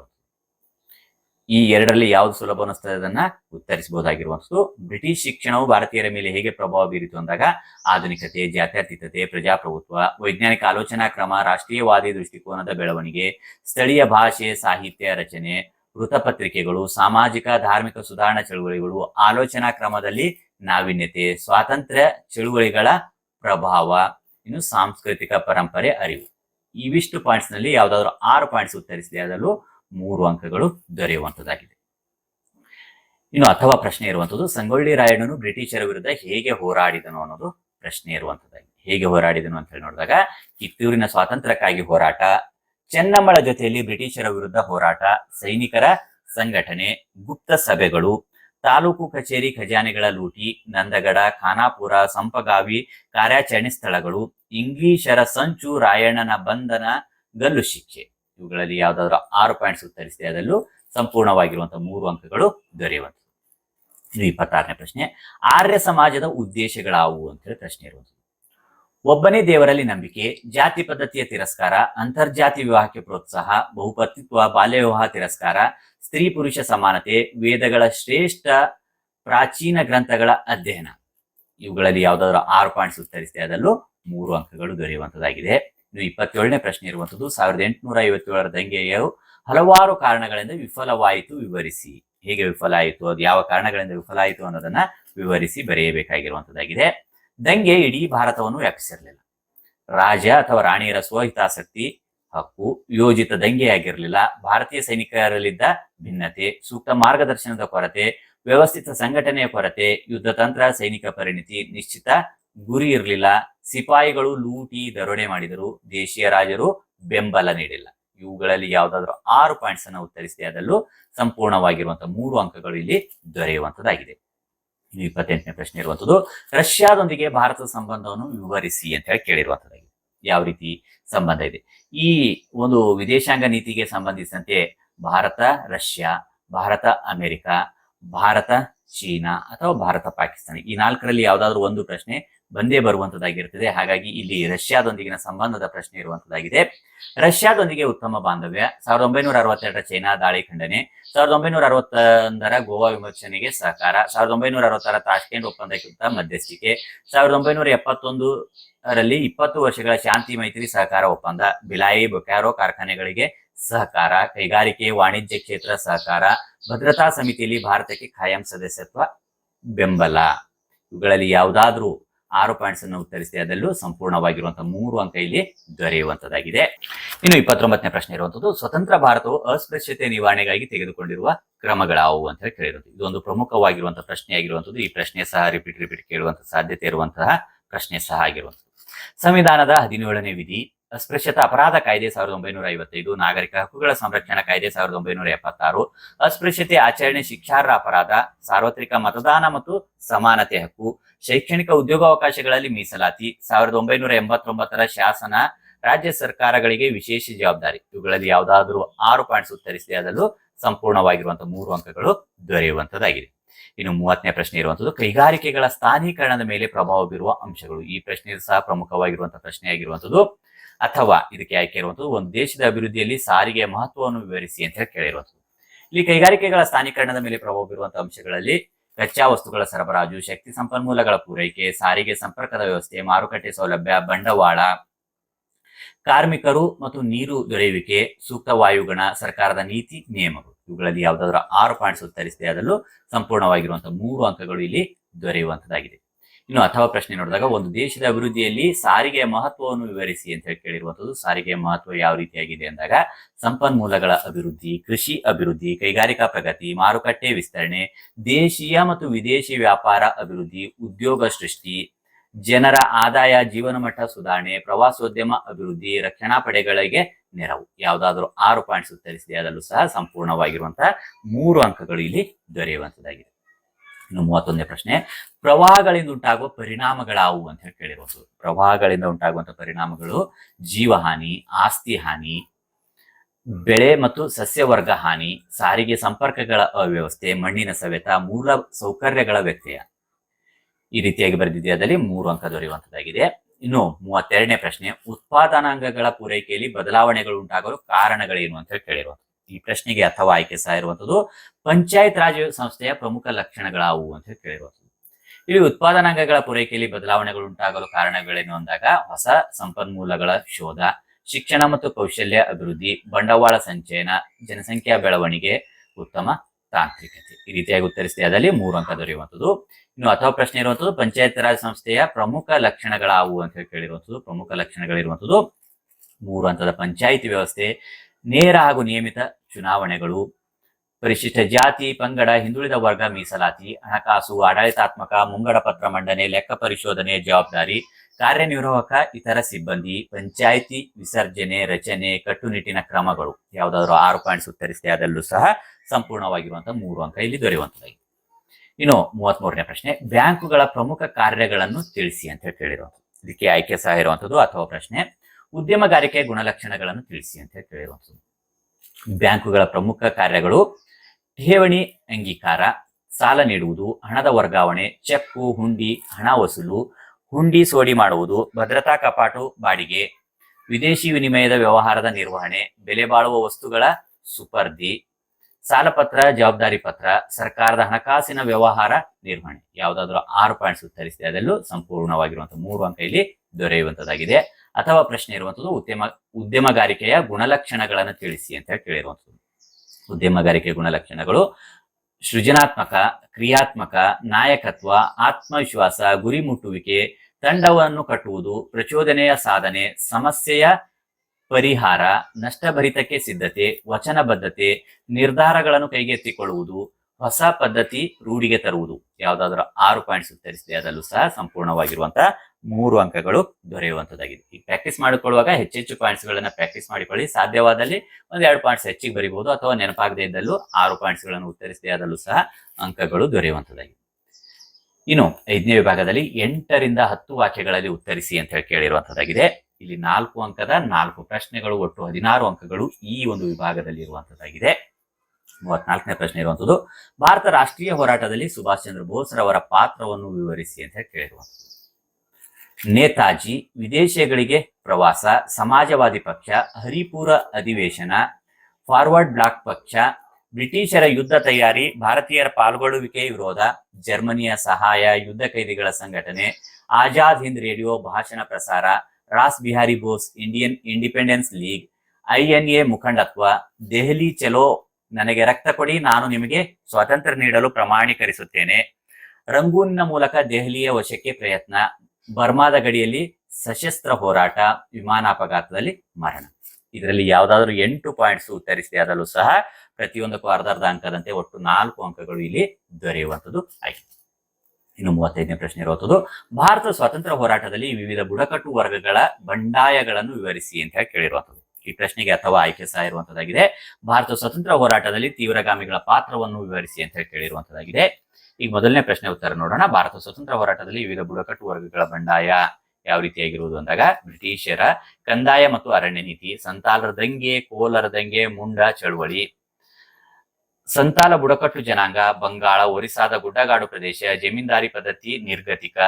ಈ ಎರಡರಲ್ಲಿ ಯಾವ್ದು ಸುಲಭ ಅನ್ನಿಸ್ತದೆ ಅದನ್ನ ಉತ್ತರಿಸಬಹುದಾಗಿರುವಂತದ್ದು ಬ್ರಿಟಿಷ್ ಶಿಕ್ಷಣವು ಭಾರತೀಯರ ಮೇಲೆ ಹೇಗೆ ಪ್ರಭಾವ ಬೀರಿತು ಅಂದಾಗ ಆಧುನಿಕತೆ, ಜಾತ್ಯತೀತತೆ, ಪ್ರಜಾಪ್ರಭುತ್ವ, ವೈಜ್ಞಾನಿಕ ಆಲೋಚನಾ ಕ್ರಮ, ರಾಷ್ಟ್ರೀಯವಾದಿ ದೃಷ್ಟಿಕೋನದ ಬೆಳವಣಿಗೆ, ಸ್ಥಳೀಯ ಭಾಷೆ, ಸಾಹಿತ್ಯ ರಚನೆ, ವೃತ್ತಪತ್ರಿಕೆಗಳು, ಸಾಮಾಜಿಕ, ಧಾರ್ಮಿಕ ಸುಧಾರಣಾ ಚಳುವಳಿಗಳು, ಆಲೋಚನಾ ಕ್ರಮದಲ್ಲಿ ನಾವೀನ್ಯತೆ, ಸ್ವಾತಂತ್ರ್ಯ ಚಳುವಳಿಗಳ ಪ್ರಭಾವ, ಇನ್ನು ಸಾಂಸ್ಕೃತಿಕ ಪರಂಪರೆ ಅರಿವು. ಇವಿಷ್ಟು ಪಾಯಿಂಟ್ಸ್ನಲ್ಲಿ ಯಾವ್ದಾದ್ರು ಆರು ಪಾಯಿಂಟ್ಸ್ ಉತ್ತರಿಸಿದೆ ಅದರಲ್ಲೂ ಮೂರು ಅಂಕಗಳು ದೊರೆಯುವಂತದ್ದಾಗಿದೆ ಇನ್ನು ಅಥವಾ ಪ್ರಶ್ನೆ ಇರುವಂತದ್ದು, ಸಂಗೊಳ್ಳಿ ರಾಯಣ್ಣನು ಬ್ರಿಟಿಷರ ವಿರುದ್ಧ ಹೇಗೆ ಹೋರಾಡಿದನು ಅನ್ನೋದು ಪ್ರಶ್ನೆ ಇರುವಂಥದ್ದಾಗಿದೆ ಹೇಗೆ ಹೋರಾಡಿದನು ಅಂತ ಹೇಳಿ ನೋಡಿದಾಗ, ಕಿತ್ತೂರಿನ ಸ್ವಾತಂತ್ರ್ಯಕ್ಕಾಗಿ ಹೋರಾಟ, ಚೆನ್ನಮ್ಮಳ ಜೊತೆಯಲ್ಲಿ ಬ್ರಿಟಿಷರ ವಿರುದ್ಧ ಹೋರಾಟ, ಸೈನಿಕರ ಸಂಘಟನೆ, ಗುಪ್ತ ಸಭೆಗಳು, ತಾಲೂಕು ಕಚೇರಿ ಖಜಾನೆಗಳ ಲೂಟಿ, ನಂದಗಡ, ಖಾನಾಪುರ, ಸಂಪಗಾವಿ ಕಾರ್ಯಾಚರಣೆ ಸ್ಥಳಗಳು, ಇಂಗ್ಲಿಷರ ಸಂಚು ರಾಯಣ್ಣನ ಬಂಧನ ಗಲ್ಲು ಶಿಕ್ಷೆ. ಇವುಗಳಲ್ಲಿ ಯಾವ್ದಾದ್ರು ಆರು ಪಾಯಿಂಟ್ಸ್ ಉತ್ತರಿಸಿದೆ ಅದರಲ್ಲೂ ಸಂಪೂರ್ಣವಾಗಿರುವಂತಹ ಮೂರು ಅಂಕಗಳು ದೊರೆಯುವಂಥದ್ದು. ಇದು ಇಪ್ಪತ್ತಾರನೇ ಪ್ರಶ್ನೆ. ಆರ್ಯ ಸಮಾಜದ ಉದ್ದೇಶಗಳಾವು ಅಂತ ಹೇಳಿ ಪ್ರಶ್ನೆ ಇರುವಂಥದ್ದು. ಒಬ್ಬನೇ ದೇವರಲ್ಲಿ ನಂಬಿಕೆ, ಜಾತಿ ಪದ್ಧತಿಯ ತಿರಸ್ಕಾರ, ಅಂತರ್ಜಾತಿ ವಿವಾಹಕ್ಕೆ ಪ್ರೋತ್ಸಾಹ ಬಹುಪತಿತ್ವ ಬಾಲ್ಯ ವಿವಾಹ ತಿರಸ್ಕಾರ, ಸ್ತ್ರೀ ಪುರುಷ ಸಮಾನತೆ, ವೇದಗಳ ಶ್ರೇಷ್ಠ ಪ್ರಾಚೀನ ಗ್ರಂಥಗಳ ಅಧ್ಯಯನ. ಇವುಗಳಲ್ಲಿ ಯಾವ್ದಾದ್ರು ಆರು ಪಾಯಿಂಟ್ಸ್ ಉತ್ತರಿಸಿದೆ ಅದರಲ್ಲೂ ಮೂರು ಅಂಕಗಳು ದೊರೆಯುವಂತದ್ದಾಗಿದೆ ಇಪ್ಪತ್ತೇಳನೇ ಪ್ರಶ್ನೆ ಇರುವಂತದ್ದು. ಸಾವಿರದ ಎಂಟುನೂರ ಐವತ್ತೇಳರ ದಂಗೆಯು ಹಲವಾರು ಕಾರಣಗಳಿಂದ ವಿಫಲವಾಯಿತು, ವಿವರಿಸಿ. ಹೇಗೆ ವಿಫಲ ಆಯಿತು ಅದು ಯಾವ ಕಾರಣಗಳಿಂದ ವಿಫಲ ಆಯಿತು ಅನ್ನೋದನ್ನ ವಿವರಿಸಿ ಬರೆಯಬೇಕಾಗಿರುವಂತದ್ದಾಗಿದೆ. ದಂಗೆ ಇಡೀ ಭಾರತವನ್ನು ವ್ಯಾಪಿಸಿರಲಿಲ್ಲ. ರಾಜ ಅಥವಾ ರಾಣಿಯರ ಸ್ವಹಿತಾಸಕ್ತಿ, ಹಕ್ಕು, ಯೋಜಿತ ದಂಗೆಯಾಗಿರಲಿಲ್ಲ. ಭಾರತೀಯ ಸೈನಿಕರಲ್ಲಿದ್ದ ಭಿನ್ನತೆ, ಸೂಕ್ತ ಮಾರ್ಗದರ್ಶನದ ಕೊರತೆ, ವ್ಯವಸ್ಥಿತ ಸಂಘಟನೆಯ ಕೊರತೆ ಯುದ್ಧ ತಂತ್ರ ಸೈನಿಕ ಪರಿಣಿತಿ, ನಿಶ್ಚಿತ ಗುರಿ ಇರಲಿಲ್ಲ. ಸಿಪಾಯಿಗಳು ಲೂಟಿ ದರೋಡೆ ಮಾಡಿದರು. ದೇಶೀಯ ರಾಜರು ಬೆಂಬಲ ನೀಡಿಲ್ಲ. ಇವುಗಳಲ್ಲಿ ಯಾವ್ದಾದ್ರು ಆರು ಪಾಯಿಂಟ್ಸ್ ಅನ್ನು ಉತ್ತರಿಸಿದೆ. ಅದರಲ್ಲೂ ಸಂಪೂರ್ಣವಾಗಿರುವಂತಹ ಮೂರು ಅಂಕಗಳು ಇಲ್ಲಿ ದೊರೆಯುವಂತದ್ದಾಗಿದೆ. ಇನ್ನು ಇಪ್ಪತ್ತೆಂಟನೇ ಪ್ರಶ್ನೆ ಇರುವಂತದ್ದು, ರಷ್ಯಾದೊಂದಿಗೆ ಭಾರತದ ಸಂಬಂಧವನ್ನು ವಿವರಿಸಿ ಅಂತ ಹೇಳಿ ಕೇಳಿರುವಂತದ್ದಾಗಿದೆ. ಯಾವ ರೀತಿ ಸಂಬಂಧ ಇದೆ? ಈ ಒಂದು ವಿದೇಶಾಂಗ ನೀತಿಗೆ ಸಂಬಂಧಿಸಿದಂತೆ Bharat, Russia, Bharat, America, Bharat, China ಅಥವಾ ಭಾರತ, ಪಾಕಿಸ್ತಾನ ಈ ನಾಲ್ಕರಲ್ಲಿ ಯಾವ್ದಾದ್ರು ಒಂದು ಪ್ರಶ್ನೆ ಬಂದೇ ಬರುವಂತದ್ದಾಗಿರ್ತದೆ ಹಾಗಾಗಿ ಇಲ್ಲಿ ರಷ್ಯಾದೊಂದಿಗಿನ ಸಂಬಂಧದ ಪ್ರಶ್ನೆ ಇರುವಂತದ್ದಾಗಿದೆ. ರಷ್ಯಾದೊಂದಿಗೆ ಉತ್ತಮ ಬಾಂಧವ್ಯ. ಸಾವಿರದ ಒಂಬೈನೂರ ಅರವತ್ತೆರಡರ ಚೈನಾ ದಾಳಿ ಖಂಡನೆ, ಸಾವಿರದ ಒಂಬೈನೂರ ಅರವತ್ತೊಂದರ ಗೋವಾ ವಿಮೋಚನೆಗೆ ಸಹಕಾರ, ಸಾವಿರದ ಒಂಬೈನೂರ ಅರವತ್ತರ ತಾಷ್ಕೆಂಟ್ ಒಪ್ಪಂದಕ್ಕಿಂತ ಮಧ್ಯಸ್ಥಿಕೆ, ಸಾವಿರದ ಒಂಬೈನೂರ ಎಪ್ಪತ್ತೊಂದು ರಲ್ಲಿ ಇಪ್ಪತ್ತು ವರ್ಷಗಳ ಶಾಂತಿ ಮೈತ್ರಿ ಸಹಕಾರ ಒಪ್ಪಂದ, ಬಿಲಾಯಿ ಬೊಕ್ಯಾರೋ ಕಾರ್ಖಾನೆಗಳಿಗೆ ಸಹಕಾರ, ಕೈಗಾರಿಕೆ ವಾಣಿಜ್ಯ ಕ್ಷೇತ್ರ ಸಹಕಾರ, ಭದ್ರತಾ ಸಮಿತಿಯಲ್ಲಿ ಭಾರತಕ್ಕೆ ಖಾಯಂ ಸದಸ್ಯತ್ವ ಬೆಂಬಲ. ಇವುಗಳಲ್ಲಿ ಯಾವುದಾದ್ರೂ ಆರು ಪಾಯಿಂಟ್ಸ್ ಅನ್ನು ಉತ್ತರಿಸಿದೆ ಅದರಲ್ಲೂ ಸಂಪೂರ್ಣವಾಗಿರುವಂತಹ ಮೂರು ಅಂಕ ಇಲ್ಲಿ ದೊರೆಯುವಂತದ್ದಾಗಿದೆ ಇನ್ನು ಇಪ್ಪತ್ತೊಂಬತ್ತನೇ ಪ್ರಶ್ನೆ ಇರುವಂತದ್ದು ಸ್ವತಂತ್ರ ಭಾರತವು ಅಸ್ಪೃಶ್ಯತೆ ನಿವಾರಣೆಗಾಗಿ ತೆಗೆದುಕೊಂಡಿರುವ ಕ್ರಮಗಳಾವು ಅಂತ ಹೇಳಿ ಕೇಳಿರೋದು. ಇದೊಂದು ಪ್ರಮುಖವಾಗಿರುವಂತಹ ಪ್ರಶ್ನೆ ಆಗಿರುವಂತದ್ದು ಈ ಪ್ರಶ್ನೆ ಸಹ ರಿಪೀಟ್ ರಿಪೀಟ್ ಕೇಳುವಂತಹ ಸಾಧ್ಯತೆ ಇರುವಂತಹ ಪ್ರಶ್ನೆ ಸಹ ಆಗಿರುವಂತದ್ದು ಸಂವಿಧಾನದ ಹದಿನೇಳನೇ ವಿಧಿ ಅಸ್ಪೃಶ್ಯತಾ ಅಪರಾಧ ಕಾಯ್ದೆ ಸಾವಿರದ ಒಂಬೈನೂರ ಐವತ್ತೈದು, ನಾಗರಿಕ ಹಕ್ಕುಗಳ ಸಂರಕ್ಷಣಾ ಕಾಯ್ದೆ ಸಾವಿರದ ಒಂಬೈನೂರ ಎಪ್ಪತ್ತಾರು, ಅಸ್ಪೃಶ್ಯತೆ ಆಚರಣೆ ಶಿಕ್ಷಾರ್ಹ ಅಪರಾಧ, ಸಾರ್ವತ್ರಿಕ ಮತದಾನ ಮತ್ತು ಸಮಾನತೆ ಹಕ್ಕು, ಶೈಕ್ಷಣಿಕ ಉದ್ಯೋಗಾವಕಾಶಗಳಲ್ಲಿ ಮೀಸಲಾತಿ, ಸಾವಿರದ ಒಂಬೈನೂರ ಎಂಬತ್ತೊಂಬತ್ತರ ಶಾಸನ, ರಾಜ್ಯ ಸರ್ಕಾರಗಳಿಗೆ ವಿಶೇಷ ಜವಾಬ್ದಾರಿ. ಇವುಗಳಲ್ಲಿ ಯಾವುದಾದರೂ ಆರು ಪಾಯಿಂಟ್ಸ್ ಉತ್ತರಿಸಿದೆ ಅದರಲ್ಲೂ ಸಂಪೂರ್ಣವಾಗಿರುವಂತಹ ಮೂರು ಅಂಕಗಳು ದೊರೆಯುವಂತದ್ದಾಗಿದೆ. ಇನ್ನು ಮೂವತ್ತನೇ ಪ್ರಶ್ನೆ ಇರುವಂತದ್ದು, ಕೈಗಾರಿಕೆಗಳ ಸ್ಥಾನೀಕರಣದ ಮೇಲೆ ಪ್ರಭಾವ ಬೀರುವ ಅಂಶಗಳು. ಈ ಪ್ರಶ್ನೆ ಸಹ ಪ್ರಮುಖವಾಗಿರುವಂತಹ ಪ್ರಶ್ನೆ ಆಗಿರುವಂತದ್ದು ಅಥವಾ ಇದಕ್ಕೆ ಆಯ್ಕೆ ಇರುವಂಥದ್ದು ಒಂದು ದೇಶದ ಅಭಿವೃದ್ಧಿಯಲ್ಲಿ ಸಾರಿಗೆ ಮಹತ್ವವನ್ನು ವಿವರಿಸಿ ಅಂತ ಹೇಳಿ ಕೇಳಿರುವಂಥದ್ದು. ಇಲ್ಲಿ ಕೈಗಾರಿಕೆಗಳ ಸ್ಥಾನೀಕರಣದ ಮೇಲೆ ಪ್ರಭಾವ ಬೀರುವಂತಹ ಅಂಶಗಳಲ್ಲಿ ಕಚ್ಚಾ ವಸ್ತುಗಳ ಸರಬರಾಜು, ಶಕ್ತಿ ಸಂಪನ್ಮೂಲಗಳ ಪೂರೈಕೆ, ಸಾರಿಗೆ ಸಂಪರ್ಕದ ವ್ಯವಸ್ಥೆ, ಮಾರುಕಟ್ಟೆ ಸೌಲಭ್ಯ, ಬಂಡವಾಳ, ಕಾರ್ಮಿಕರು ಮತ್ತು ನೀರು ದೊರೆಯುವಿಕೆ, ಸೂಕ್ತ ವಾಯುಗುಣ, ಸರ್ಕಾರದ ನೀತಿ ನಿಯಮಗಳು. ಇವುಗಳಲ್ಲಿ ಯಾವುದಾದ್ರೂ ಆರು ಪಾಯಿಂಟ್ಸ್ ಉತ್ತರಿಸಿದೆ ಅದರಲ್ಲೂ ಸಂಪೂರ್ಣವಾಗಿರುವಂತಹ ಮೂರು ಅಂಕಗಳು ಇಲ್ಲಿ ದೊರೆಯುವಂತದ್ದಾಗಿದೆ. ಇನ್ನು ಅಥವಾ ಪ್ರಶ್ನೆ ನೋಡಿದಾಗ, ಒಂದು ದೇಶದ ಅಭಿವೃದ್ಧಿಯಲ್ಲಿ ಸಾರಿಗೆಯ ಮಹತ್ವವನ್ನು ವಿವರಿಸಿ ಅಂತ ಹೇಳಿ ಕೇಳಿರುವಂತದ್ದು ಸಾರಿಗೆಯ ಮಹತ್ವ ಯಾವ ರೀತಿಯಾಗಿದೆ ಅಂದಾಗ, ಸಂಪನ್ಮೂಲಗಳ ಅಭಿವೃದ್ಧಿ, ಕೃಷಿ ಅಭಿವೃದ್ಧಿ, ಕೈಗಾರಿಕಾ ಪ್ರಗತಿ, ಮಾರುಕಟ್ಟೆ ವಿಸ್ತರಣೆ, ದೇಶೀಯ ಮತ್ತು ವಿದೇಶಿ ವ್ಯಾಪಾರ ಅಭಿವೃದ್ಧಿ, ಉದ್ಯೋಗ ಸೃಷ್ಟಿ, ಜನರ ಆದಾಯ ಜೀವನ ಮಟ್ಟ ಸುಧಾರಣೆ, ಪ್ರವಾಸೋದ್ಯಮ ಅಭಿವೃದ್ಧಿ, ರಕ್ಷಣಾ ಪಡೆಗಳಿಗೆ ನೆರವು. ಯಾವುದಾದ್ರೂ ಆರು ಪಾಯಿಂಟ್ಸ್ ಉತ್ತರಿಸಿದೆ, ಅದರಲ್ಲೂ ಸಹ ಸಂಪೂರ್ಣವಾಗಿರುವಂತಹ ಮೂರು ಅಂಕಗಳು ಇಲ್ಲಿ ದೊರೆಯುವಂತದ್ದಾಗಿದೆ ಇನ್ನು ಮೂವತ್ತೊಂದನೇ ಪ್ರಶ್ನೆ, ಪ್ರವಾಹಗಳಿಂದ ಉಂಟಾಗುವ ಪರಿಣಾಮಗಳಾವು ಅಂತ ಹೇಳಿ ಕೇಳಿರೋದು ಪ್ರವಾಹಗಳಿಂದ ಉಂಟಾಗುವಂತಹ ಪರಿಣಾಮಗಳು ಜೀವಹಾನಿ, ಆಸ್ತಿ ಹಾನಿ, ಬೆಳೆ ಮತ್ತು ಸಸ್ಯವರ್ಗ ಹಾನಿ, ಸಾರಿಗೆ ಸಂಪರ್ಕಗಳ ಅವ್ಯವಸ್ಥೆ, ಮಣ್ಣಿನ ಸವೆತ ಮೂಲ ಸೌಕರ್ಯಗಳ ವ್ಯತ್ಯಯ. ಈ ರೀತಿಯಾಗಿ ಬರೆದಿದೆಯಾದಲ್ಲಿ ಮೂರು ಅಂಕ ದೊರೆಯುವಂತದ್ದಾಗಿದೆ. ಇನ್ನು ಮೂವತ್ತೆರಡನೇ ಪ್ರಶ್ನೆ, ಉತ್ಪಾದನಾಂಗಗಳ ಪೂರೈಕೆಯಲ್ಲಿ ಬದಲಾವಣೆಗಳು ಉಂಟಾಗಲು ಕಾರಣಗಳೇನು ಅಂತ ಹೇಳಿ ಕೇಳಿರುವಂತದ್ದು ಈ ಪ್ರಶ್ನೆಗೆ ಅಥವಾ ಆಯ್ಕೆ ಸಹ ಇರುವಂತದ್ದು ಪಂಚಾಯತ್ ರಾಜ್ ಸಂಸ್ಥೆಯ ಪ್ರಮುಖ ಲಕ್ಷಣಗಳಾವು ಅಂತ ಹೇಳಿ ಕೇಳಿರುವಂತದ್ದು ಇಲ್ಲಿ ಉತ್ಪಾದನಾಂಗಗಳ ಪೂರೈಕೆಯಲ್ಲಿ ಬದಲಾವಣೆಗಳು ಉಂಟಾಗಲು ಕಾರಣಗಳೇನು ಅಂದಾಗ ಹೊಸ ಸಂಪನ್ಮೂಲಗಳ ಶೋಧ, ಶಿಕ್ಷಣ ಮತ್ತು ಕೌಶಲ್ಯ ಅಭಿವೃದ್ಧಿ, ಬಂಡವಾಳ ಸಂಚಯನ, ಜನಸಂಖ್ಯಾ ಬೆಳವಣಿಗೆ, ಉತ್ತಮ ತಾಂತ್ರಿಕತೆ. ಈ ರೀತಿಯಾಗಿ ಉತ್ತರಿಸಿದೆ. ಅದರಲ್ಲಿ ಮೂರು ಅಂಕ ದೊರೆಯುವಂಥದ್ದು. ಇನ್ನು ಅಥವಾ ಪ್ರಶ್ನೆ ಇರುವಂಥದ್ದು ಪಂಚಾಯತ್ ರಾಜ್ ಸಂಸ್ಥೆಯ ಪ್ರಮುಖ ಲಕ್ಷಣಗಳಾವು ಅಂತ ಹೇಳಿ ಕೇಳಿರುವಂಥದ್ದು. ಪ್ರಮುಖ ಲಕ್ಷಣಗಳಿರುವಂಥದ್ದು ಮೂರು ಹಂತದ ಪಂಚಾಯಿತಿ ವ್ಯವಸ್ಥೆ ನೇರ ಹಾಗೂ ನಿಯಮಿತ ಚುನಾವಣೆಗಳು. ಪರಿಶಿಷ್ಟ ಜಾತಿ, ಪಂಗಡ, ಹಿಂದುಳಿದ ವರ್ಗ ಮೀಸಲಾತಿ, ಹಣಕಾಸು, ಆಡಳಿತಾತ್ಮಕ, ಮುಂಗಡ ಪತ್ರ ಮಂಡನೆ, ಲೆಕ್ಕ ಪರಿಶೋಧನೆ, ಜವಾಬ್ದಾರಿ, ಕಾರ್ಯನಿರ್ವಾಹಕ, ಇತರ ಸಿಬ್ಬಂದಿ, ಪಂಚಾಯಿತಿ ವಿಸರ್ಜನೆ, ರಚನೆ, ಕಟ್ಟುನಿಟ್ಟಿನ ಕ್ರಮಗಳು. ಯಾವುದಾದ್ರೂ ಆರು ಪಾಯಿಂಟ್ಸ್ ಉತ್ತರಿಸಿದೆ, ಅದರಲ್ಲೂ ಸಹ ಸಂಪೂರ್ಣವಾಗಿರುವಂತಹ ಮೂರು ಅಂಕ ಇಲ್ಲಿ ದೊರೆಯುವಂತದ್ದಾಗಿದೆ ಇನ್ನು ಮೂವತ್ತ್ ಮೂರನೇ ಪ್ರಶ್ನೆ, ಬ್ಯಾಂಕುಗಳ ಪ್ರಮುಖ ಕಾರ್ಯಗಳನ್ನು ತಿಳಿಸಿ ಅಂತ ಹೇಳಿ ಇದಕ್ಕೆ ಆಯ್ಕೆ ಸಹ ಇರುವಂಥದ್ದು ಅಥವಾ ಪ್ರಶ್ನೆ. ಉದ್ಯಮಗಾರಿಕೆ ಗುಣಲಕ್ಷಣಗಳನ್ನು ತಿಳಿಸಿ ಅಂತ ಹೇಳಿ ಬ್ಯಾಂಕುಗಳ ಪ್ರಮುಖ ಕಾರ್ಯಗಳು ಠೇವಣಿ ಅಂಗೀಕಾರ, ಸಾಲ ನೀಡುವುದು, ಹಣದ ವರ್ಗಾವಣೆ, ಚೆಕ್ಕು, ಹುಂಡಿ, ಹಣ ವಸೂಲು, ಹುಂಡಿ ಸೋಡಿ ಮಾಡುವುದು, ಭದ್ರತಾ ಕಪಾಟು, ಬಾಡಿಗೆ, ವಿದೇಶಿ ವಿನಿಮಯದ ವ್ಯವಹಾರದ ನಿರ್ವಹಣೆ, ಬೆಲೆ ಬಾಳುವ ವಸ್ತುಗಳ ಸುಪರ್ದಿ ಸಾಲಪತ್ರ ಜವಾಬ್ದಾರಿ ಪತ್ರ, ಸರ್ಕಾರದ ಹಣಕಾಸಿನ ವ್ಯವಹಾರ ನಿರ್ವಹಣೆ. ಯಾವುದಾದ್ರೂ ಆರು ಪಾಯಿಂಟ್ಸ್ ಉತ್ತರಿಸಿದೆ ಅದರಲ್ಲೂ ಸಂಪೂರ್ಣವಾಗಿರುವಂತಹ ಮೂರು ಅಂಕ ಇಲ್ಲಿ ದೊರೆಯುವಂತದ್ದಾಗಿದೆ ಅಥವಾ ಪ್ರಶ್ನೆ ಇರುವಂತದ್ದು ಉದ್ಯಮ, ಉದ್ಯಮಗಾರಿಕೆಯ ಗುಣಲಕ್ಷಣಗಳನ್ನು ತಿಳಿಸಿ ಅಂತ ಹೇಳಿ ಕೇಳಿರುವಂತದ್ದು ಉದ್ಯಮಗಾರಿಕೆ ಗುಣಲಕ್ಷಣಗಳು, ಸೃಜನಾತ್ಮಕ, ಕ್ರಿಯಾತ್ಮಕ, ನಾಯಕತ್ವ, ಆತ್ಮವಿಶ್ವಾಸ, ಗುರಿ ಮುಟ್ಟುವಿಕೆ, ತಂಡವನ್ನು ಕಟ್ಟುವುದು, ಪ್ರಚೋದನೆಯ ಸಾಧನೆ, ಸಮಸ್ಯೆಯ ಪರಿಹಾರ, ನಷ್ಟಭರಿತಕ್ಕೆ ಸಿದ್ಧತೆ, ವಚನಬದ್ಧತೆ, ನಿರ್ಧಾರಗಳನ್ನು ಕೈಗೆತ್ತಿಕೊಳ್ಳುವುದು, ಹೊಸ ಪದ್ಧತಿ ರೂಢಿಗೆ ತರುವುದು. ಯಾವುದಾದ್ರೂ ಆರು ಪಾಯಿಂಟ್ಸ್ ಉತ್ತರಿಸಿದೆ, ಅದರಲ್ಲೂ ಸಹ ಸಂಪೂರ್ಣವಾಗಿರುವಂತಹ ಮೂರು ಅಂಕಗಳು ದೊರೆಯುವಂತದ್ದಾಗಿದೆ ಈ ಪ್ರಾಕ್ಟೀಸ್ ಮಾಡಿಕೊಳ್ಳುವಾಗ ಹೆಚ್ಚೆಚ್ಚು ಪಾಯಿಂಟ್ಸ್ ಗಳನ್ನ ಪ್ರಾಕ್ಟೀಸ್ ಮಾಡಿಕೊಳ್ಳಿ. ಸಾಧ್ಯವಾದಲ್ಲಿ ಒಂದ್ ಎರಡು ಪಾಯಿಂಟ್ಸ್ ಹೆಚ್ಚಿಗೆ ಬರಿಬಹುದು ಅಥವಾ ನೆನಪಾಗದೇ ಇದ್ದಲ್ಲೂ ಆರು ಪಾಯಿಂಟ್ಸ್ಗಳನ್ನು ಉತ್ತರಿಸದೇ ಆದಲ್ಲೂ ಸಹ ಅಂಕಗಳು ದೊರೆಯುವಂತದ್ದಾಗಿದೆ ಇನ್ನು ಐದನೇ ವಿಭಾಗದಲ್ಲಿ ಎಂಟರಿಂದ ಹತ್ತು ವಾಕ್ಯಗಳಲ್ಲಿ ಉತ್ತರಿಸಿ ಅಂತ ಹೇಳಿ ಕೇಳಿರುವಂತದ್ದಾಗಿದೆ ಇಲ್ಲಿ ನಾಲ್ಕು ಅಂಕದ ನಾಲ್ಕು ಪ್ರಶ್ನೆಗಳು ಒಟ್ಟು ಹದಿನಾರು ಅಂಕಗಳು ಈ ಒಂದು ವಿಭಾಗದಲ್ಲಿ ಇರುವಂತದ್ದಾಗಿದೆ ಮೂವತ್ನಾಲ್ಕನೇ ಪ್ರಶ್ನೆ ಇರುವಂತದ್ದು ಭಾರತ ರಾಷ್ಟ್ರೀಯ ಹೋರಾಟದಲ್ಲಿ ಸುಭಾಷ್ ಚಂದ್ರ ಬೋಸ್ ರವರ ಪಾತ್ರವನ್ನು ವಿವರಿಸಿ ಅಂತ ಹೇಳಿ ಕೇಳಿರುವಂತದ್ದು ನೇತಾಜಿ ವಿದೇಶಗಳಿಗೆ ಪ್ರವಾಸ, ಸಮಾಜವಾದಿ ಪಕ್ಷ, ಹರಿಪುರ ಅಧಿವೇಶನ, ಫಾರ್ವರ್ಡ್ ಬ್ಲಾಕ್ ಪಕ್ಷ, ಬ್ರಿಟಿಷರ ಯುದ್ಧ ತಯಾರಿ, ಭಾರತೀಯರ ಪಾಲ್ಗೊಳ್ಳುವಿಕೆ ವಿರೋಧ, ಜರ್ಮನಿಯ ಸಹಾಯ, ಯುದ್ಧ ಕೈದಿಗಳ ಸಂಘಟನೆ, ಆಜಾದ್ ಹಿಂದ್ ರೇಡಿಯೋ ಭಾಷಣ ಪ್ರಸಾರ, Rash Behari Bose Indian independence league, INA ಮುಖಂಡತ್ವ, Delhi ಚಲೋ, ನನಗೆ ರಕ್ತ ಕೊಡಿ, ನಾನು ನಿಮಗೆ ಸ್ವಾತಂತ್ರ್ಯ ನೀಡಲು ಪ್ರಮಾಣೀಕರಿಸುತ್ತೇನೆ. ರಂಗೂನಿನ ಮೂಲಕ ದೆಹಲಿಯ ವಶಕ್ಕೆ ಪ್ರಯತ್ನ ಬರ್ಮಾದ ಗಡಿಯಲ್ಲಿ ಸಶಸ್ತ್ರ ಹೋರಾಟ ವಿಮಾನ ಅಪಘಾತದಲ್ಲಿ ಮರಣ. ಇದರಲ್ಲಿ ಯಾವ್ದಾದ್ರು ಎಂಟು ಪಾಯಿಂಟ್ಸ್ ಉತ್ತರಿಸಿದೆ, ಅದರಲ್ಲೂ ಸಹ ಪ್ರತಿಯೊಂದಕ್ಕೂ ಅರ್ಧ ಅರ್ಧ ಅಂಕದಂತೆ ಒಟ್ಟು ನಾಲ್ಕು ಅಂಕಗಳು ಇಲ್ಲಿ ದೊರೆಯುವಂಥದ್ದು ಆಗಿದೆ. ಇನ್ನು ಮೂವತ್ತೈದನೇ ಪ್ರಶ್ನೆ ಇರುವಂಥದ್ದು ಭಾರತದ ಸ್ವಾತಂತ್ರ್ಯ ಹೋರಾಟದಲ್ಲಿ ವಿವಿಧ ಬುಡಕಟ್ಟು ವರ್ಗಗಳ ಬಂಡಾಯಗಳನ್ನು ವಿವರಿಸಿ ಅಂತ ಹೇಳಿ ಕೇಳಿರುವಂಥದ್ದು. ಈ ಪ್ರಶ್ನೆಗೆ ಅಥವಾ ಆಯ್ಕೆ ಸಹ ಇರುವಂತದ್ದಾಗಿದೆ ಭಾರತ ಸ್ವತಂತ್ರ ಹೋರಾಟದಲ್ಲಿ ತೀವ್ರಗಾಮಿಗಳ ಪಾತ್ರವನ್ನು ವಿವರಿಸಿ ಅಂತ ಹೇಳಿ ಕೇಳಿರುವಂತದ್ದಾಗಿದೆ ಈಗ ಮೊದಲನೇ ಪ್ರಶ್ನೆ ಉತ್ತರ ನೋಡೋಣ. ಭಾರತ ಸ್ವತಂತ್ರ ಹೋರಾಟದಲ್ಲಿ ವಿವಿಧ ಬುಡಕಟ್ಟು ವರ್ಗಗಳ ಬಂಡಾಯ ಯಾವ ರೀತಿಯಾಗಿರುವುದು ಅಂದಾಗ, ಬ್ರಿಟಿಷರ ಕಂದಾಯ ಮತ್ತು ಅರಣ್ಯ ನೀತಿ, ಸಂತಾಲರ ದಂಗೆ, ಕೋಲರ ದಂಗೆ, ಮುಂಡ, ಚಳುವಳಿ. ಸಂತಾಲ ಬುಡಕಟ್ಟು ಜನಾಂಗ, ಬಂಗಾಳ, ಒರಿಸ್ಸಾದ ಗುಡ್ಡಗಾಡು ಪ್ರದೇಶ, ಜಮೀನ್ದಾರಿ ಪದ್ಧತಿ ನಿರ್ಗತಿಕ.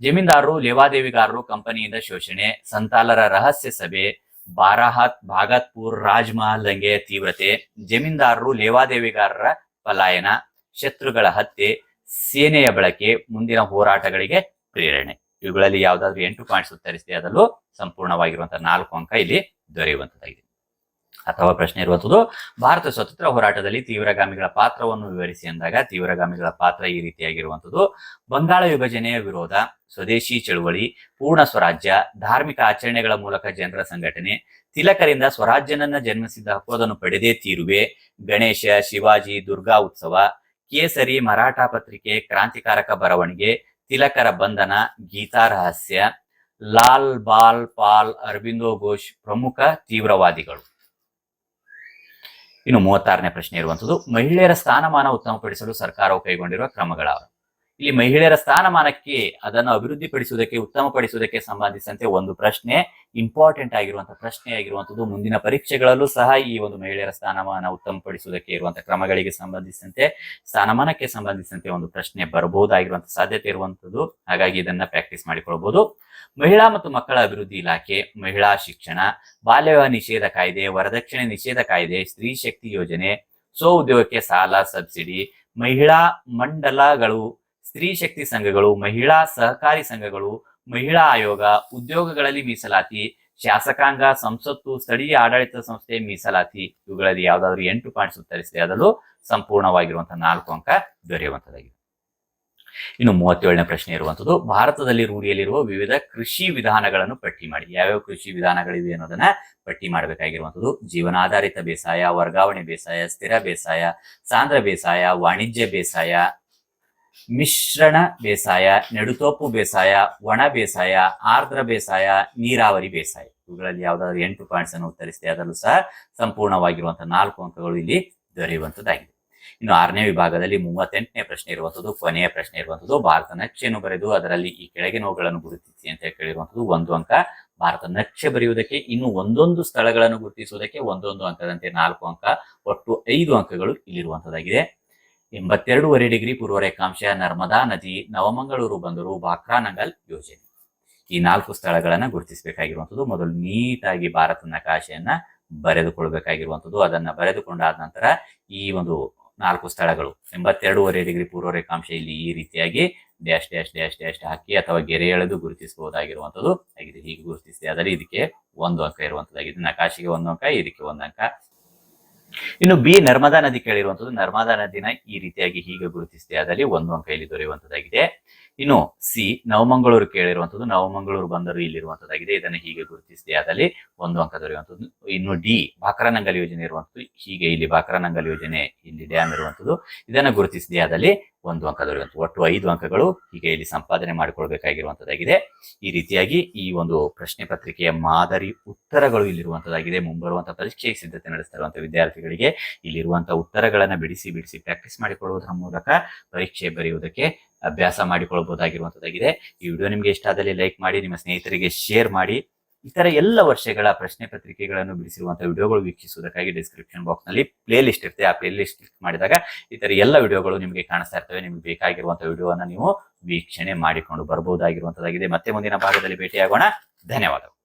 ಜಮೀನ್ದಾರರು, ಲೇವಾದೇವಿಗಾರರು, ಕಂಪನಿಯಿಂದ ಶೋಷಣೆ. ಸಂತಾಲರ ರಹಸ್ಯ ಸಭೆ, ಬಾರಾಹತ್, ಭಾಗತ್ಪುರ್, ರಾಜ್ಮಹಲ್ ದಂಗೆ ತೀವ್ರತೆ. ಜಮೀನ್ದಾರರು, ಲೇವಾದೇವಿಗಾರರ ಪಲಾಯನ. ಶತ್ರುಗಳ ಹತ್ಯೆ, ಸೇನೆಯ ಬಳಕೆ, ಮುಂದಿನ ಹೋರಾಟಗಳಿಗೆ ಪ್ರೇರಣೆ. ಇವುಗಳಲ್ಲಿ ಯಾವ್ದಾದ್ರು ಎಂಟು ಪಾಯಿಂಟ್ಸ್ ಉತ್ತರಿಸಿದೆ ಅದರಲ್ಲೂ ಸಂಪೂರ್ಣವಾಗಿರುವಂತಹ ನಾಲ್ಕು ಅಂಕ ಇಲ್ಲಿ ದೊರೆಯುವಂತದ್ದಾಗಿದೆ ಅಥವಾ ಪ್ರಶ್ನೆ ಇರುವಂಥದ್ದು ಭಾರತ ಸ್ವತಂತ್ರ ಹೋರಾಟದಲ್ಲಿ ತೀವ್ರಗಾಮಿಗಳ ಪಾತ್ರವನ್ನು ವಿವರಿಸಿ ಅಂದಾಗ ತೀವ್ರಗಾಮಿಗಳ ಪಾತ್ರ ಈ ರೀತಿಯಾಗಿರುವಂಥದ್ದು ಬಂಗಾಳ ವಿಭಜನೆಯ ವಿರೋಧ, ಸ್ವದೇಶಿ ಚಳುವಳಿ, ಪೂರ್ಣ ಸ್ವರಾಜ್ಯ, ಧಾರ್ಮಿಕ ಆಚರಣೆಗಳ ಮೂಲಕ ಜನರ ಸಂಘಟನೆ, ತಿಲಕರಿಂದ ಸ್ವರಾಜ್ಯನನ್ನ ಜನ್ಮಿಸಿದ ಹಕ್ಕೋದನ್ನು ಪಡೆದೇ ತೀರುವೆ, ಗಣೇಶ, ಶಿವಾಜಿ, ದುರ್ಗಾ ಉತ್ಸವ ಕೇಸರಿ ಮರಾಠ ಪತ್ರಿಕೆ, ಕ್ರಾಂತಿಕಾರಕ ಬರವಣಿಗೆ, ತಿಲಕರ ಬಂಧನ, ಗೀತಾ ರಹಸ್ಯ, ಲಾಲ್ ಬಾಲ್ ಪಾಲ್ ಅರವಿಂದೋ ಘೋಷ್ ಪ್ರಮುಖ ತೀವ್ರವಾದಿಗಳು. ಇನ್ನು ಮೂವತ್ತಾರನೇ ಪ್ರಶ್ನೆ ಇರುವಂತದ್ದು ಮಹಿಳೆಯರ ಸ್ಥಾನಮಾನ ಉತ್ತಮಪಡಿಸಲು ಸರ್ಕಾರವು ಕೈಗೊಂಡಿರುವ ಕ್ರಮಗಳಾವ ಇಲ್ಲಿ ಮಹಿಳೆಯರ ಸ್ಥಾನಮಾನಕ್ಕೆ ಅದನ್ನು ಅಭಿವೃದ್ಧಿಪಡಿಸುವುದಕ್ಕೆ, ಉತ್ತಮಪಡಿಸುವುದಕ್ಕೆ ಸಂಬಂಧಿಸಿದಂತೆ ಒಂದು ಪ್ರಶ್ನೆ ಇಂಪಾರ್ಟೆಂಟ್ ಆಗಿರುವಂತಹ ಪ್ರಶ್ನೆ ಆಗಿರುವಂತದ್ದು ಮುಂದಿನ ಪರೀಕ್ಷೆಗಳಲ್ಲೂ ಸಹ ಈ ಒಂದು ಮಹಿಳೆಯರ ಸ್ಥಾನಮಾನ ಉತ್ತಮಪಡಿಸುವುದಕ್ಕೆ ಇರುವಂತಹ ಕ್ರಮಗಳಿಗೆ ಸಂಬಂಧಿಸಿದಂತೆ, ಸ್ಥಾನಮಾನಕ್ಕೆ ಸಂಬಂಧಿಸಿದಂತೆ ಒಂದು ಪ್ರಶ್ನೆ ಬರಬಹುದಾಗಿರುವಂತಹ ಸಾಧ್ಯತೆ ಇರುವಂತದ್ದು ಹಾಗಾಗಿ ಇದನ್ನ ಪ್ರಾಕ್ಟೀಸ್ ಮಾಡಿಕೊಳ್ಬಹುದು ಮಹಿಳಾ ಮತ್ತು ಮಕ್ಕಳ ಅಭಿವೃದ್ಧಿ ಇಲಾಖೆ, ಮಹಿಳಾ ಶಿಕ್ಷಣ ಬಾಲ್ಯ ನಿಷೇಧ ಕಾಯ್ದೆ, ವರದಕ್ಷಿಣೆ ನಿಷೇಧ ಕಾಯ್ದೆ, ಸ್ತ್ರೀ ಶಕ್ತಿ ಯೋಜನೆ ಸ್ವ ಉದ್ಯೋಗಕ್ಕೆ ಸಾಲ ಸಬ್ಸಿಡಿ, ಮಹಿಳಾ ಮಂಡಲಗಳು ಸ್ತ್ರೀ ಶಕ್ತಿ ಸಂಘಗಳು, ಮಹಿಳಾ ಸಹಕಾರಿ ಸಂಘಗಳು, ಮಹಿಳಾ ಆಯೋಗ, ಉದ್ಯೋಗಗಳಲ್ಲಿ ಮೀಸಲಾತಿ, ಶಾಸಕಾಂಗ, ಸಂಸತ್ತು, ಸ್ಥಳೀಯ ಆಡಳಿತ ಸಂಸ್ಥೆ ಮೀಸಲಾತಿ, ಇವುಗಳಲ್ಲಿ ಯಾವ್ದಾದ್ರು ಎಂಟು ಪಾಯಿಂಟ್ಸ್ ಉತ್ತರಿಸಿದೆ ಅದರಲ್ಲೂ ಸಂಪೂರ್ಣವಾಗಿರುವಂತಹ ನಾಲ್ಕು ಅಂಕ ದೊರೆಯುವಂತದ್ದಾಗಿದೆ. ಇನ್ನು ಮೂವತ್ತೇಳನೇ ಪ್ರಶ್ನೆ ಇರುವಂತದ್ದು, ಭಾರತದಲ್ಲಿ ರೂಢಿಯಲ್ಲಿರುವ ವಿವಿಧ ಕೃಷಿ ವಿಧಾನಗಳನ್ನು ಪಟ್ಟಿ ಮಾಡಿ. ಯಾವ್ಯಾವ ಕೃಷಿ ವಿಧಾನಗಳಿವೆ ಅನ್ನೋದನ್ನ ಪಟ್ಟಿ ಮಾಡಬೇಕಾಗಿರುವಂತದ್ದು, ಜೀವನಾಧಾರಿತ ಬೇಸಾಯ, ವರ್ಗಾವಣೆ ಬೇಸಾಯ, ಸ್ಥಿರ ಬೇಸಾಯ ಸಾಂದ್ರ ಬೇಸಾಯ, ವಾಣಿಜ್ಯ ಬೇಸಾಯ ಮಿಶ್ರಣ ಬೇಸಾಯ, ನೆಡುತೋಪು ಬೇಸಾಯ, ಒಣ ಬೇಸಾಯ, ಆರ್ದ್ರ ಬೇಸಾಯ, ನೀರಾವರಿ ಬೇಸಾಯ. ಇವುಗಳಲ್ಲಿ ಯಾವ್ದಾದ್ರು ಎಂಟು ಪಾಯಿಂಟ್ಸ್ ಅನ್ನು ಉತ್ತರಿಸಿದೆ. ಅದರಲ್ಲೂ ಸಹ ಸಂಪೂರ್ಣವಾಗಿರುವಂತಹ ನಾಲ್ಕು ಅಂಕಗಳು ಇಲ್ಲಿ ದೊರೆಯುವಂತದ್ದಾಗಿದೆ. ಇನ್ನು ಆರನೇ ವಿಭಾಗದಲ್ಲಿ ಮೂವತ್ತೆಂಟನೇ ಪ್ರಶ್ನೆ ಇರುವಂತದ್ದು, ಕೊನೆಯ ಪ್ರಶ್ನೆ ಇರುವಂತದ್ದು, ಭಾರತ ನಕ್ಷೆಯನ್ನು ಬರೆದು ಅದರಲ್ಲಿ ಈ ಕೆಳಗೆ ನೋವುಗಳನ್ನು ಗುರುತಿಸಿ ಅಂತ ಕೇಳಿರುವಂತದ್ದು ಒಂದು ಅಂಕ. ಭಾರತ ನಕ್ಷೆ ಬರೆಯುವುದಕ್ಕೆ ಇನ್ನು ಒಂದೊಂದು ಸ್ಥಳಗಳನ್ನು ಗುರುತಿಸುವುದಕ್ಕೆ ಒಂದೊಂದು ಅಂಕದಂತೆ ನಾಲ್ಕು ಅಂಕ. ಒಟ್ಟು ಐದು ಅಂಕಗಳು ಇಲ್ಲಿರುವಂತದ್ದಾಗಿದೆ. ಎಂಬತ್ತೆರಡೂವರೆ ಡಿಗ್ರಿ ಪೂರ್ವ ರೇಖಾಂಶ ನರ್ಮದಾ ನದಿ ನವಮಂಗಳೂರು ಬಂದರು ಬಾಕ್ರಾನಗಲ್ ಯೋಜನೆ. ಈ ನಾಲ್ಕು ಸ್ಥಳಗಳನ್ನು ಗುರುತಿಸಬೇಕಾಗಿರುವಂಥದ್ದು. ಮೊದಲು ನೀಟಾಗಿ ಭಾರತ ನಕಾಶೆಯನ್ನ ಬರೆದುಕೊಳ್ಬೇಕಾಗಿರುವಂಥದ್ದು. ಅದನ್ನ ಬರೆದುಕೊಂಡಾದ ನಂತರ ಈ ಒಂದು ನಾಲ್ಕು ಸ್ಥಳಗಳು, ಎಂಬತ್ತೆರಡೂವರೆ ಡಿಗ್ರಿ ಪೂರ್ವ ರೇಖಾಂಶ ಇಲ್ಲಿ ಈ ರೀತಿಯಾಗಿ ಡ್ಯಾಶ್ ಡ್ಯಾಶ್ ಡ್ಯಾಶ್ ಡ್ಯಾಶ್ ಹಾಕಿ ಅಥವಾ ಗೆರೆ ಎಳೆದು ಗುರುತಿಸಬಹುದಾಗಿರುವಂಥದ್ದು. ಆಗಿದೆ. ಹೀಗೆ ಗುರುತಿಸಿದೆ. ಆದರೆ ಇದಕ್ಕೆ ಒಂದು ಅಂಕ ಇರುವಂತದ್ದಾಗಿದೆ ನಕಾಶೆಗೆ ಒಂದು ಅಂಕ, ಇದಕ್ಕೆ ಒಂದು ಅಂಕ. ಇನ್ನು ಬಿ ನರ್ಮದಾ ನದಿ ಕೇಳಿರುವಂತದ್ದು ನರ್ಮದಾ ನದಿನ ಈ ರೀತಿಯಾಗಿ ಹೀಗೆ ಗುರುತಿಸಿದೆ. ಅದರಲ್ಲಿ ಒಂದು ಅಂಕ ಇಲ್ಲಿ ದೊರೆಯುವಂತದ್ದಾಗಿದೆ ಇನ್ನು ಸಿ, ನವಮಂಗಳೂರು ಕೇಳಿರುವಂತದ್ದು ನವಮಂಗಳೂರು ಬಂದರು ಇಲ್ಲಿರುವಂತದ್ದಾಗಿದೆ ಇದನ್ನು ಹೀಗೆ ಗುರುತಿಸಿದೆ. ಅದರಲ್ಲಿ ಒಂದು ಅಂಕ ದೊರೆಯುವಂಥದ್ದು. ಇನ್ನು ಡಿ ಬಾಕರನಂಗಲ್ ಯೋಜನೆ ಇರುವಂತದ್ದು ಹೀಗೆ ಇಲ್ಲಿ ಬಾಕರನಂಗಲ್ ಯೋಜನೆ ಇಲ್ಲಿ ಡ್ಯಾಮ್ ಇರುವಂಥದ್ದು ಇದನ್ನು ಗುರುತಿಸಿದೆ. ಅದರಲ್ಲಿ ಒಂದು ಅಂಕ ದೊರೆಯುವಂಥದ್ದು. ಒಟ್ಟು ಐದು ಅಂಕಗಳು ಹೀಗೆ ಇಲ್ಲಿ ಸಂಪಾದನೆ ಮಾಡಿಕೊಳ್ಬೇಕಾಗಿರುವಂಥದ್ದಾಗಿದೆ. ಈ ರೀತಿಯಾಗಿ ಈ ಒಂದು ಪ್ರಶ್ನೆ ಪತ್ರಿಕೆಯ ಮಾದರಿ ಉತ್ತರಗಳು ಇಲ್ಲಿರುವಂಥದ್ದಾಗಿದೆ. ಮುಂಬರುವಂತಹ ಪರೀಕ್ಷೆಗೆ ಸಿದ್ಧತೆ ನಡೆಸ್ತಾ ವಿದ್ಯಾರ್ಥಿಗಳಿಗೆ ಇಲ್ಲಿರುವಂತಹ ಉತ್ತರಗಳನ್ನು ಬಿಡಿಸಿ ಬಿಡಿಸಿ ಪ್ರಾಕ್ಟೀಸ್ ಮಾಡಿಕೊಳ್ಳುವುದರ ಮೂಲಕ ಪರೀಕ್ಷೆ ಬರೆಯುವುದಕ್ಕೆ ಅಭ್ಯಾಸ ಮಾಡಿಕೊಳ್ಳಬಹುದಾಗಿರುವಂತದ್ದಾಗಿದೆ ಈ ವಿಡಿಯೋ ನಿಮಗೆ ಇಷ್ಟ ಆದಲ್ಲಿ ಲೈಕ್ ಮಾಡಿ, ನಿಮ್ಮ ಸ್ನೇಹಿತರಿಗೆ ಶೇರ್ ಮಾಡಿ, ಇತರ ಎಲ್ಲ ವರ್ಷಗಳ ಪ್ರಶ್ನೆ ಪತ್ರಿಕೆಗಳನ್ನು ಬಿಡಿಸಿರುವಂತಹ ವಿಡಿಯೋಗಳು ವೀಕ್ಷಿಸುವುದಕ್ಕಾಗಿ ಡಿಸ್ಕ್ರಿಪ್ಷನ್ ಬಾಕ್ಸ್ನಲ್ಲಿ ಪ್ಲೇ ಲಿಸ್ಟ್ ಇರುತ್ತೆ. ಆ ಪ್ಲೇ ಲಿಸ್ಟ್ ಕ್ಲಿಕ್ ಮಾಡಿದಾಗ ಇತರ ಎಲ್ಲ ವಿಡಿಯೋಗಳು ನಿಮಗೆ ಕಾಣಿಸ್ತಾ ಇರ್ತವೆ. ನಿಮ್ಗೆ ಬೇಕಾಗಿರುವಂತಹ ವಿಡಿಯೋವನ್ನು ನೀವು ವೀಕ್ಷಣೆ ಮಾಡಿಕೊಂಡು ಬರಬಹುದಾಗಿರುವಂತದ್ದಾಗಿದೆ. ಮತ್ತೆ ಮುಂದಿನ ಭಾಗದಲ್ಲಿ ಭೇಟಿಯಾಗೋಣ. ಧನ್ಯವಾದಗಳು.